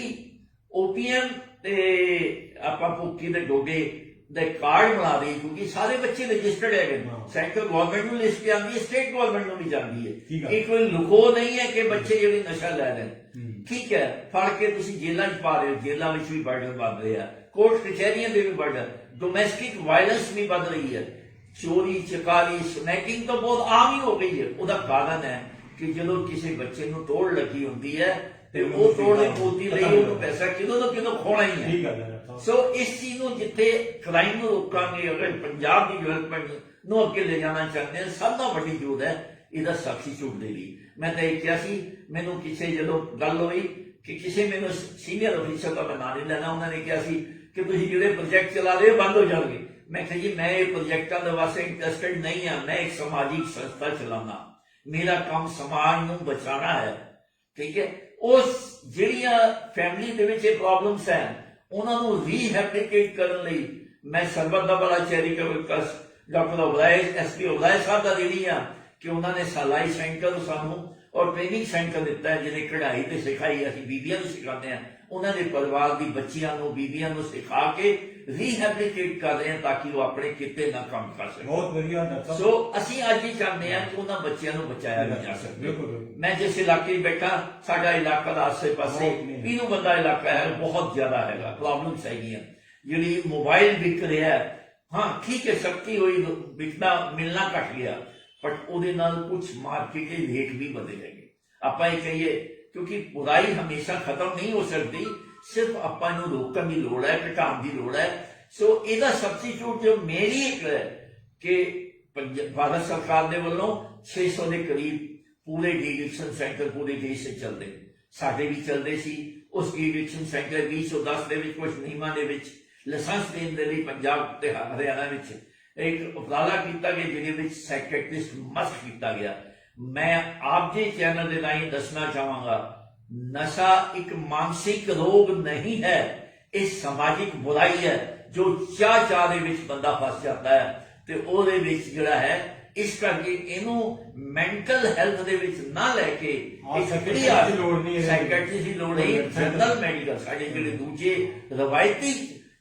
Speaker 2: ਓਪੀਐਮ ਤੇ ਆਪਾਂ ਭੁੱਕੀ ਦੇ ਡੋਡੇ ਦੇ ਕਾਰਡ ਬਣਾ ਦੇ ਕਿਉਂਕਿ ਸਾਰੇ ਬੱਚੇ ਰਜਿਸਟਰਡ ਹੈਗੇ।
Speaker 1: ਹਾਂ।
Speaker 2: ਸੈਂਟਰ ਗਵਰਨਮੈਂਟ ਨੂੰ ਲਿਸਟ ਜਾਂਦੀ ਹੈ ਸਟੇਟ ਗਵਰਨਮੈਂਟ ਨੂੰ ਵੀ ਜਾਂਦੀ ਹੈ। ਇਹ ਕੋਈ ਲੁਕੋ ਨਹੀਂ ਹੈ ਕਿ ਬੱਚੇ ਜਿਹੜੇ ਨਸ਼ਾ ਲੈ ਰਹੇ। ਠੀਕ ਹੈ ਫੜ ਕੇ ਤੁਸੀਂ ਜੇਲ੍ਹਾਂ 'ਚ ਪਾ ਰਹੇ ਹੋ ਜੇਲ੍ਹਾਂ ਵਿੱਚ ਵੀ ਬਰਡਨ ਵੱਧ ਰਿਹਾ ਕੋਰਟ ਕਚਹਿਰੀਆਂ ਦੇ ਵੀ ਬਰਡਨ ਡੋਮੈਸਟਿਕ ਵਾਇਲੈਂਸ ਵੀ ਵੱਧ ਰਹੀ ਹੈ। ਚੋਰੀ ਚਕਾਰੀ ਸਨੈਕਿੰਗ ਤਾਂ ਬਹੁਤ ਆਮ ਹੀ ਹੋ ਗਈ ਹੈ। ਉਹਦਾ ਕਾਰਨ ਹੈ ਕਿ ਜਦੋਂ ਕਿਸੇ ਬੱਚੇ ਨੂੰ ਤੋੜ ਲੱਗੀ ਹੁੰਦੀ ਹੈ ਤੇ ਉਹ ਤੋੜ ਦੀ ਪੂਰਤੀ ਲਈ ਉਹਨੂੰ ਪੈਸਾ ਕਿਦੋਂ ਨਾ ਕਿਦੋਂ ਖੋਣਾ ਹੀ ਹੈ।
Speaker 1: ਠੀਕ ਹੈ।
Speaker 2: ਸੋ ਇਸ ਚੀਜ਼ ਨੂੰ ਜਿੱਥੇ ਕ੍ਰਾਈਮ ਨੂੰ ਰੋਕਾਂਗੇ, ਅਗਰ ਪੰਜਾਬ ਦੀ ਡਿਵੈਲਪਮੈਂਟ ਨੂੰ ਅੱਗੇ ਲੈ ਜਾਣਾ ਚਾਹੁੰਦੇ ਹਾਂ, ਸਭ ਤੋਂ ਵੱਡੀ ਜੋਦ ਹੈ ਇਹਦਾ ਸਬਸਟੀਟਿਊਟ ਦੇ ਲਈ। ਮੈਂ ਤਾਂ ਇਹ ਕਿਹਾ ਸੀ, ਮੈਨੂੰ ਕਿਸੇ ਜਦੋਂ ਗੱਲ ਹੋਈ ਕਿ ਕਿਸੇ ਮੈਨੂੰ ਸੀਨੀਅਰ ਅਫੀਸਰ ਦਾ ਮੈਂ ਨਾਂ ਨਹੀਂ ਲੈਣਾ ਉਹਨਾਂ ਨੇ ਕਿਹਾ ਸੀ ਕਿ ਤੁਸੀਂ ਜਿਹੜੇ ਪ੍ਰੋਜੈਕਟ ਚਲਾ ਰਹੇ ਹੋ, ਬੰਦ ਹੋ ਜਾਣਗੇ। ਮੈਂ ਕਿਹਾ ਜੀ, ਮੈਂ ਇਹ ਪ੍ਰੋਜੈਕਟਾਂ ਦੇ ਵਾਸਤੇ ਇੰਟਰਸਟਡ ਨਹੀਂ ਹਾਂ, ਮੈਂ ਇੱਕ ਸਮਾਜਿਕ ਸੰਸਥਾ ਚਲਾਉਣਾ ਮੇਰਾ ਕੰਮ ਸਮਾਜ ਨੂੰ ਬਚਾਉਣਾ ਹੈ, ਠੀਕ ਹੈ? ਉਸ ਜਿਹੜੀਆਂ ਫੈਮਿਲੀ ਦੇ ਵਿੱਚ ਇਹ ਪ੍ਰੋਬਲਮਸ ਹੈ ਉਹਨਾਂ ਨੂੰ ਰੀਹੈਬਿਲਿਟੇਟ ਕਰਨ ਲਈ ਮੈਂ Sarbat Da Bhala charitable trust doctor Oberoi SP Oberoi ਸਾਹਿਬ ਦਾ ਦੇਣੀ ਆ ਕਿ ਉਹਨਾਂ ਨੇ ਸਲਾਈ ਸੈਂਟਰ ਸਾਨੂੰ ਔਰ ਟ੍ਰੇਨਿੰਗ ਸੈਂਟਰ ਦਿੱਤਾ ਹੈ, ਜਿਹਨੇ ਕਢਾਈ ਤੇ ਸਿਖਾਈ, ਅਸੀਂ ਬੀਬੀਆਂ ਨੂੰ ਸਿਖਾਉਂਦੇ ਆ ਉਹਨਾਂ ਦੇ ਪਰਿਵਾਰ ਦੀ ਬੱਚੀਆਂ ਨੂੰ, ਬੀਬੀਆਂ ਨੂੰ ਸਿਖਾ ਕੇ ਰੀਹੈਬਿਲਿਟੇਟ ਕਰ ਰਹੇ ਹਾਂ ਤਾਂ ਕਿ ਉਹ ਆਪਣੇ ਕਿਤੇ ਨਾ ਕੰਮ ਕਰ ਸਕਣ
Speaker 1: ਬਹੁਤ ਵਧੀਆ ਡਾਕਟਰ ਸਾਹਿਬ
Speaker 2: ਸੋ ਅਸੀਂ ਅੱਜ ਹੀ ਚਾਹੁੰਦੇ ਹਾਂ ਕਿ ਉਹਨਾਂ ਬੱਚਿਆਂ ਨੂੰ ਬਚਾਇਆ ਵੀ ਜਾ ਸਕੇ
Speaker 1: ਬਿਲਕੁਲ, ਬਿਲਕੁਲ।
Speaker 2: ਮੈਂ ਜਿਸ ਇਲਾਕੇ 'ਚ ਬੈਠਾ ਸਾਡਾ ਇਲਾਕਾ ਦਾ ਆਸੇ ਪਾਸੇ
Speaker 1: ਬਹੁਤ ਨੇ।
Speaker 2: ਪੀਰੂ ਬੰਦਾ ਇਲਾਕਾ ਹੈ ਬਹੁਤ ਜ਼ਿਆਦਾ ਹੈਗਾ ਪ੍ਰੋਬਲਮਸ ਹੈਗੀਆਂ ਜਿਹੜੀ ਮੋਬਾਈਲ ਵਿਕ ਰਿਹਾ ਹੈ, ਹਾਂ ਠੀਕ ਹੈ ਸ਼ਕਤੀ ਹੋਈ ਵਿਕਣਾ ਮਿਲਣਾ ਘਟ ਗਿਆ ਪਰ ਉਹਦੇ ਨਾਲ ਕੁਝ ਮਾਰਕੀਟ ਦੇ ਰੇਟ ਵੀ ਵਧੇ ਹੈਗੇ ਆਪਾਂ ਇਹ ਕਹੀਏ ਕਿਉਂਕਿ ਬੁਰਾਈ ਹਮੇਸ਼ਾ ਖਤਮ ਨਹੀਂ ਹੋ ਸਕਦੀ ਸਿਰਫ ਆਪਾਂ ਨੂੰ ਰੋਕਣ ਦੀ ਲੋੜ ਹੈ, ਘਟਾਉਣ ਦੀ ਲੋੜ ਹੈ। ਸੋ ਇਹਦਾ ਸਬਸਟੀਟਿਊਟ ਜੋ ਮੇਰੀ ਇੱਕ ਹੈ ਕਿ ਭਾਰਤ ਸਰਕਾਰ ਦੇ ਵੱਲੋਂ 600 ਦੇ ਕਰੀਬ ਪੂਰੇ ਡੀਡਿਕਸ਼ਨ ਸੈਂਟਰ ਪੂਰੇ ਦੇਸ਼ 'ਚ ਚੱਲਦੇ। ਸਾਡੇ ਵੀ ਚੱਲਦੇ ਸੀ। ਉਸ ਡੀਡਿਕਸ਼ਨ ਸੈਂਟਰ 2010 ਦੇ ਵਿੱਚ ਕੁਝ ਨਿਯਮਾਂ ਦੇ ਵਿੱਚ ਲਾਇਸੈਂਸ ਦੇਣ ਦੇ ਲਈ ਪੰਜਾਬ ਤੇ ਹਰਿਆਣਾ ਵਿੱਚ ਇੱਕ ਉਪਰਾਲਾ ਕੀਤਾ ਗਿਆ, ਜਿਹਦੇ ਵਿੱਚ ਸਾਈਕੈਟ੍ਰਿਸਟ ਮਸਟ ਕੀਤਾ ਗਿਆ। ਮੈਂ ਆਪ ਜੀ ਚੈਨਲ ਦੇ ਰਾਹੀਂ ਦੱਸਣਾ ਚਾਹਾਂਗਾ ਨਸ਼ਾ ਇੱਕ ਮਾਨਸਿਕ ਰੋਗ ਨਹੀਂ ਹੈ ਇਹ ਸਮਾਜਿਕ ਬੁਰਾਈ ਹੈ ਜੋ ਚਾਹ ਚਾਹ ਦੇ ਵਿੱਚ ਬੰਦਾ ਫਸ ਜਾਂਦਾ ਹੈ। ਤੇ ਉਹਦੇ ਵਿੱਚ ਜਿਹੜਾ ਹੈ ਇਸ ਕਰਕੇ ਇਹਨੂੰ ਮੈਂਟਲ ਹੈਲਥ ਦੇ ਵਿੱਚ ਨਾ ਲੈ ਕੇ
Speaker 1: ਹਾਂ, psychiatrist ਦੀ ਲੋੜ ਨਹੀਂ ਇਹਦੇ ਵਿੱਚ।
Speaker 2: ਸਾਈਕੈਟ੍ਰਿਸਟ ਦੀ ਲੋੜ ਨਹੀਂ ਜਨਰਲ ਮੈਡੀਕਲ ਸਾਡੇ ਜਿਹੜੇ ਦੂਜੇ ਰਵਾਇਤੀ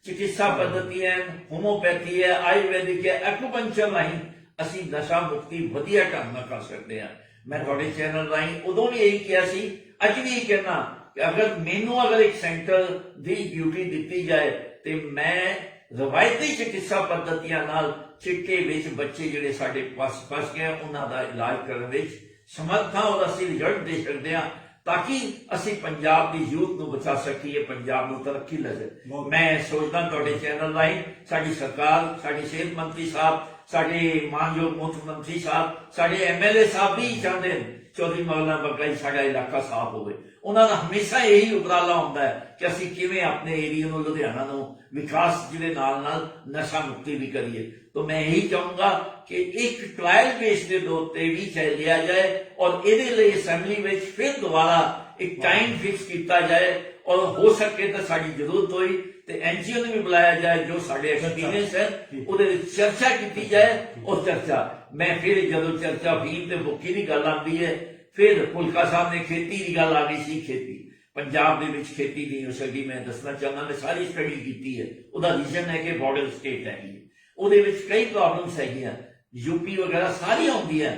Speaker 2: ਚਿਕਿਤਸਾ ਪੱਧਤੀਆਂ ਹੋਮੋਪੈਥੀ ਹੈ ਆਯੁਰਵੈਦਿਕ ਹੈ ਐਕੂਪੰਕਚਰ ਰਾਹੀਂ ਅਸੀਂ ਨਸ਼ਾ ਮੁਕਤੀ ਵਧੀਆ ਢੰਗ ਨਾਲ ਕਰ ਸਕਦੇ ਹਾਂ। ਮੈਂ ਤੁਹਾਡੇ ਚੈਨਲ ਰਾਹੀਂ ਉਦੋਂ ਵੀ ਇਹੀ ਕਿਹਾ ਸੀ ਅੱਜ ਵੀ ਇਹ ਕਹਿਣਾ ਕਿ ਅਗਰ ਮੈਨੂੰ ਅਗਰ ਇੱਕ ਸੈਂਟਰ ਦੀ ਡਿਊਟੀ ਦਿੱਤੀ ਜਾਏ ਤੇ ਮੈਂ ਰਵਾਇਤੀ ਚਿਕਿਤਸਾ ਪੱਧਤੀਆਂ ਨਾਲ ਚਿੱਟੇ ਵਿੱਚ ਬੱਚੇ ਜਿਹੜੇ ਸਾਡੇ ਪਾਸ ਫਸ ਗਏ ਉਹਨਾਂ ਦਾ ਇਲਾਜ ਕਰਨ ਵਿੱਚ ਸਮਰਥ ਹਾਂ ਔਰ ਅਸੀਂ ਰਿਜ਼ਲਟ ਦੇ ਸਕਦੇ ਹਾਂ ਤਾਂ ਕਿ ਅਸੀਂ ਪੰਜਾਬ ਦੀ ਯੂਥ ਨੂੰ ਬਚਾ ਸਕੀਏ ਪੰਜਾਬ ਨੂੰ ਤਰੱਕੀ ਲੈ ਸਕੇ
Speaker 1: ਬਹੁਤ-
Speaker 2: ਮੈਂ ਸੋਚਦਾ ਤੁਹਾਡੇ ਚੈਨਲ ਰਾਹੀਂ ਸਾਡੀ ਸਰਕਾਰ ਸਾਡੀ ਸਿਹਤ ਮੰਤਰੀ ਸਾਹਿਬ ਸਾਡੇ ਮਾਨਯੋਗ ਮੁੱਖ ਮੰਤਰੀ ਸਾਹਿਬ ਸਾਡੇ ਐਮਐਲਏ ਸਾਹਿਬ ਵੀ ਚਾਹੁੰਦੇ ਨੇ। ਚੌਧਰੀ ਮੌਲਾਨਾ ਬਕਰਾਈ ਸਾਡਾ ਇਲਾਕਾ ਸਾਫ਼ ਹੋਵੇ। ਉਹਨਾਂ ਦਾ ਹਮੇਸ਼ਾ ਇਹੀ ਉਪਰਾਲਾ ਹੁੰਦਾ ਹੈ ਕਿ ਅਸੀਂ ਕਿਵੇਂ ਆਪਣੇ ਏਰੀਆ ਨੂੰ, ਲੁਧਿਆਣਾ ਨੂੰ ਵਿਕਾਸ ਜਿਹਦੇ ਨਾਲ ਨਾਲ ਨਸ਼ਾ ਮੁਕਤੀ ਵੀ ਕਰੀਏ। ਤਾਂ ਮੈਂ ਇਹੀ ਚਾਹੂੰਗਾ ਕਿ ਇੱਕ ਟ੍ਰਾਇਲ ਬੇਸ ਦੇ ਤੌਰ ਤੇ ਵੀ ਚੱਲ ਲਿਆ ਜਾਏ ਔਰ ਇਹਦੇ ਲਈ ਅਸੈਂਬਲੀ ਵਿੱਚ ਫਿਰ ਦੁਬਾਰਾ ਇੱਕ ਟਾਈਮ ਫਿਕਸ ਕੀਤਾ ਜਾਏ ਔਰ ਹੋ ਸਕੇ ਤਾਂ ਸਾਡੀ ਜ਼ਰੂਰਤ ਹੋਈ ਤੇ ਐਨਜੀਓ ਨੂੰ ਵੀ ਬੁਲਾਇਆ ਜਾਏ ਜੋ ਸਾਡੇ ਐਕਸਪੀਰੀਅੰਸ ਹੈ ਉਹਦੇ ਵਿੱਚ ਚਰਚਾ ਕੀਤੀ ਜਾਏ ਉਹ ਚਰਚਾ। ਮੈਂ ਫਿਰ ਜਦੋਂ ਚਰਚਾ ਫੀਮ ਤੇ ਮੁੱਕੀ ਦੀ ਗੱਲ ਆਉਂਦੀ ਹੈ ਫਿਰ ਫੁਲਕਾ ਸਾਹਿਬ ਨੇ ਖੇਤੀ ਦੀ ਗੱਲ ਆ ਗਈ ਸੀ ਖੇਤੀ। ਪੰਜਾਬ ਦੇ ਵਿੱਚ ਖੇਤੀ ਨਹੀਂ ਹੋ ਸਕਦੀ ਮੈਂ ਦੱਸਣਾ ਚਾਹੁੰਦਾ ਮੈਂ ਸਾਰੀ ਸਟੱਡੀ ਕੀਤੀ ਹੈ। ਉਹਦਾ ਰੀਜ਼ਨ ਹੈ ਕਿ ਬਾਰਡਰ ਸਟੇਟ ਹੈਗੀ ਹੈ ਉਹਦੇ ਵਿੱਚ ਕਈ ਪ੍ਰੋਬਲਮਸ ਹੈਗੀਆਂ। ਯੂਪੀ ਵਗੈਰਾ ਸਾਰੀਆਂ ਹੁੰਦੀਆਂ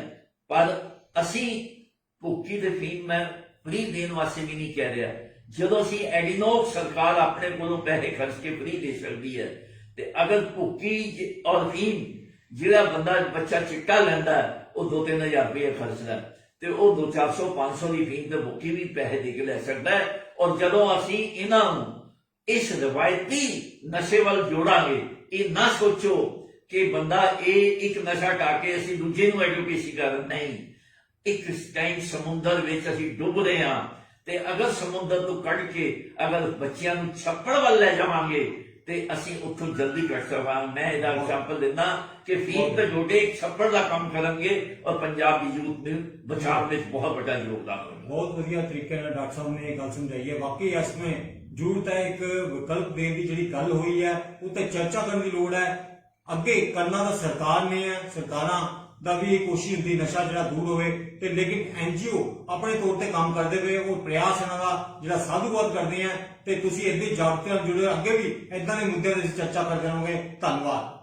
Speaker 2: ਪਰ ਅਸੀਂ ਭੁੱਕੀ ਤੇ ਫੀਮ ਮੈਂ ਫ੍ਰੀ ਦੇਣ ਵਾਸਤੇ ਵੀ ਨਹੀਂ ਕਹਿ ਰਿਹਾ। ਜਦੋਂ ਅਸੀਂ ਐਡੀਨੋਕ ਸਰਕਾਰ ਆਪਣੇ ਕੋਲੋਂ ਪੈਸੇ ਖਰਚ ਕੇ ਫ੍ਰੀ ਦੇ ਸਕਦੀ ਹੈ, ਤੇ ਅਗਰ ਭੁੱਕੀ ਔਰ ਫੀਮ ਜਿਹੜਾ ਬੰਦਾ ਬੱਚਾ ਚਿੱਟਾ ਲੈਂਦਾ ਉਹ 2-3000 ਰੁਪਏ ਖਰਚਦਾ ਹੈ। ਤੇ ਉਹ 2-400 500 ਦੀ ਫੀਮ ਤੇ ਭੁੱਕੀ ਵੀ ਪੈਸੇ ਦੇ ਕੇ ਲੈ ਸਕਦਾ ਹੈ। ਔਰ ਜਦੋਂ ਅਸੀਂ ਇਹਨਾਂ ਨੂੰ ਇਸ ਰਵਾਇਤੀ ਨਸ਼ੇ ਵੱਲ ਜੋੜਾਂਗੇ, ਇਹ ਨਾ ਸੋਚੋ ਕਿ ਬੰਦਾ ਇਹ ਇੱਕ ਨਸ਼ਾ ਢਾ ਕੇ ਅਸੀਂ ਦੂਜੇ ਨੂੰ ਐਡੂਕੇਸ਼ਨ ਕਰ ਨਹੀਂ। ਇੱਕ ਟਾਈਮ ਸਮੁੰਦਰ ਵਿੱਚ ਅਸੀਂ ਡੁੱਬ ਰਹੇ ਤੇ ਅਗਰ ਸਮੁੰਦਰ ਤੋਂ ਕੱਢ ਕੇ ਅਗਰ ਬੱਚਿਆਂ ਨੂੰ ਛੱਪੜ ਵੱਲ ਲੈ ਜਾਵਾਂਗੇ ਤੇ ਅਸੀਂ ਉੱਥੋਂ ਜਲਦੀ ਕੱਢ ਸਕਾਂਗੇ। ਮੈਂ ਇਹਦਾ ਐਗਜ਼ਾਮਪਲ ਦਿੰਦਾ ਕਿ ਫੀਮ ਤੇ ਜੋੜੇ ਇੱਕ ਛੱਪੜ ਦਾ ਕੰਮ ਕਰਨਗੇ ਔਰ ਪੰਜਾਬ ਦੀ ਯੂਥ ਨੂੰ ਬਚਾਉਣ ਵਿੱਚ ਬਹੁਤ ਵੱਡਾ ਯੋਗਦਾਨ ਹੋਵੇਗਾ।
Speaker 1: ਬਹੁਤ ਵਧੀਆ ਤਰੀਕੇ ਨਾਲ ਡਾਕਟਰ ਸਾਹਿਬ ਨੇ ਇਹ ਗੱਲ ਸਮਝਾਈ ਹੈ। ਵਾਕਈ ਇਸ ਵਿੱਚ ਜ਼ਰੂਰਤ ਹੈ ਇੱਕ ਵਿਕਲਪ ਦੇਣ ਦੀ ਜਿਹੜੀ ਗੱਲ ਹੋਈ ਹੈ, ਉਹ ਤੇ ਚਰਚਾ ਕਰਨ ਦੀ ਲੋੜ ਹੈ। ਅੱਗੇ ਕਰਨਾ ਤਾਂ ਸਰਕਾਰ ਨੇ ਹੈ, ਸਰਕਾਰਾਂ ਦਾ ਵੀ ਇਹ ਕੋਸ਼ਿਸ਼ ਹੁੰਦੀ, ਨਸ਼ਾ ਜਿਹੜਾ ਦੂਰ ਹੋਵੇ। ਤੇ ਲੇਕਿਨ ਐਨਜੀਓ ਆਪਣੇ ਤੌਰ ਤੇ ਕੰਮ ਕਰਦੇ ਪਏ, ਉਹ ਪ੍ਰਯਾਸ ਇਹਨਾਂ ਦਾ ਜਿਹੜਾ ਸਾਧੂਵਾਦ ਕਰਦੇ ਆ। ਤੇ ਤੁਸੀਂ ਇੰਨੀ ਜਾਗਰੂਕਤਾ ਨਾਲ ਜੁੜੇ ਰਹੋ। ਅੱਗੇ ਵੀ ਇਦਾਂ ਦੇ ਮੁੱਦਿਆਂ ਦੇ ਚਰਚਾ ਕਰਦੇ ਰਹੋਗੇ ਧੰਨਵਾਦ।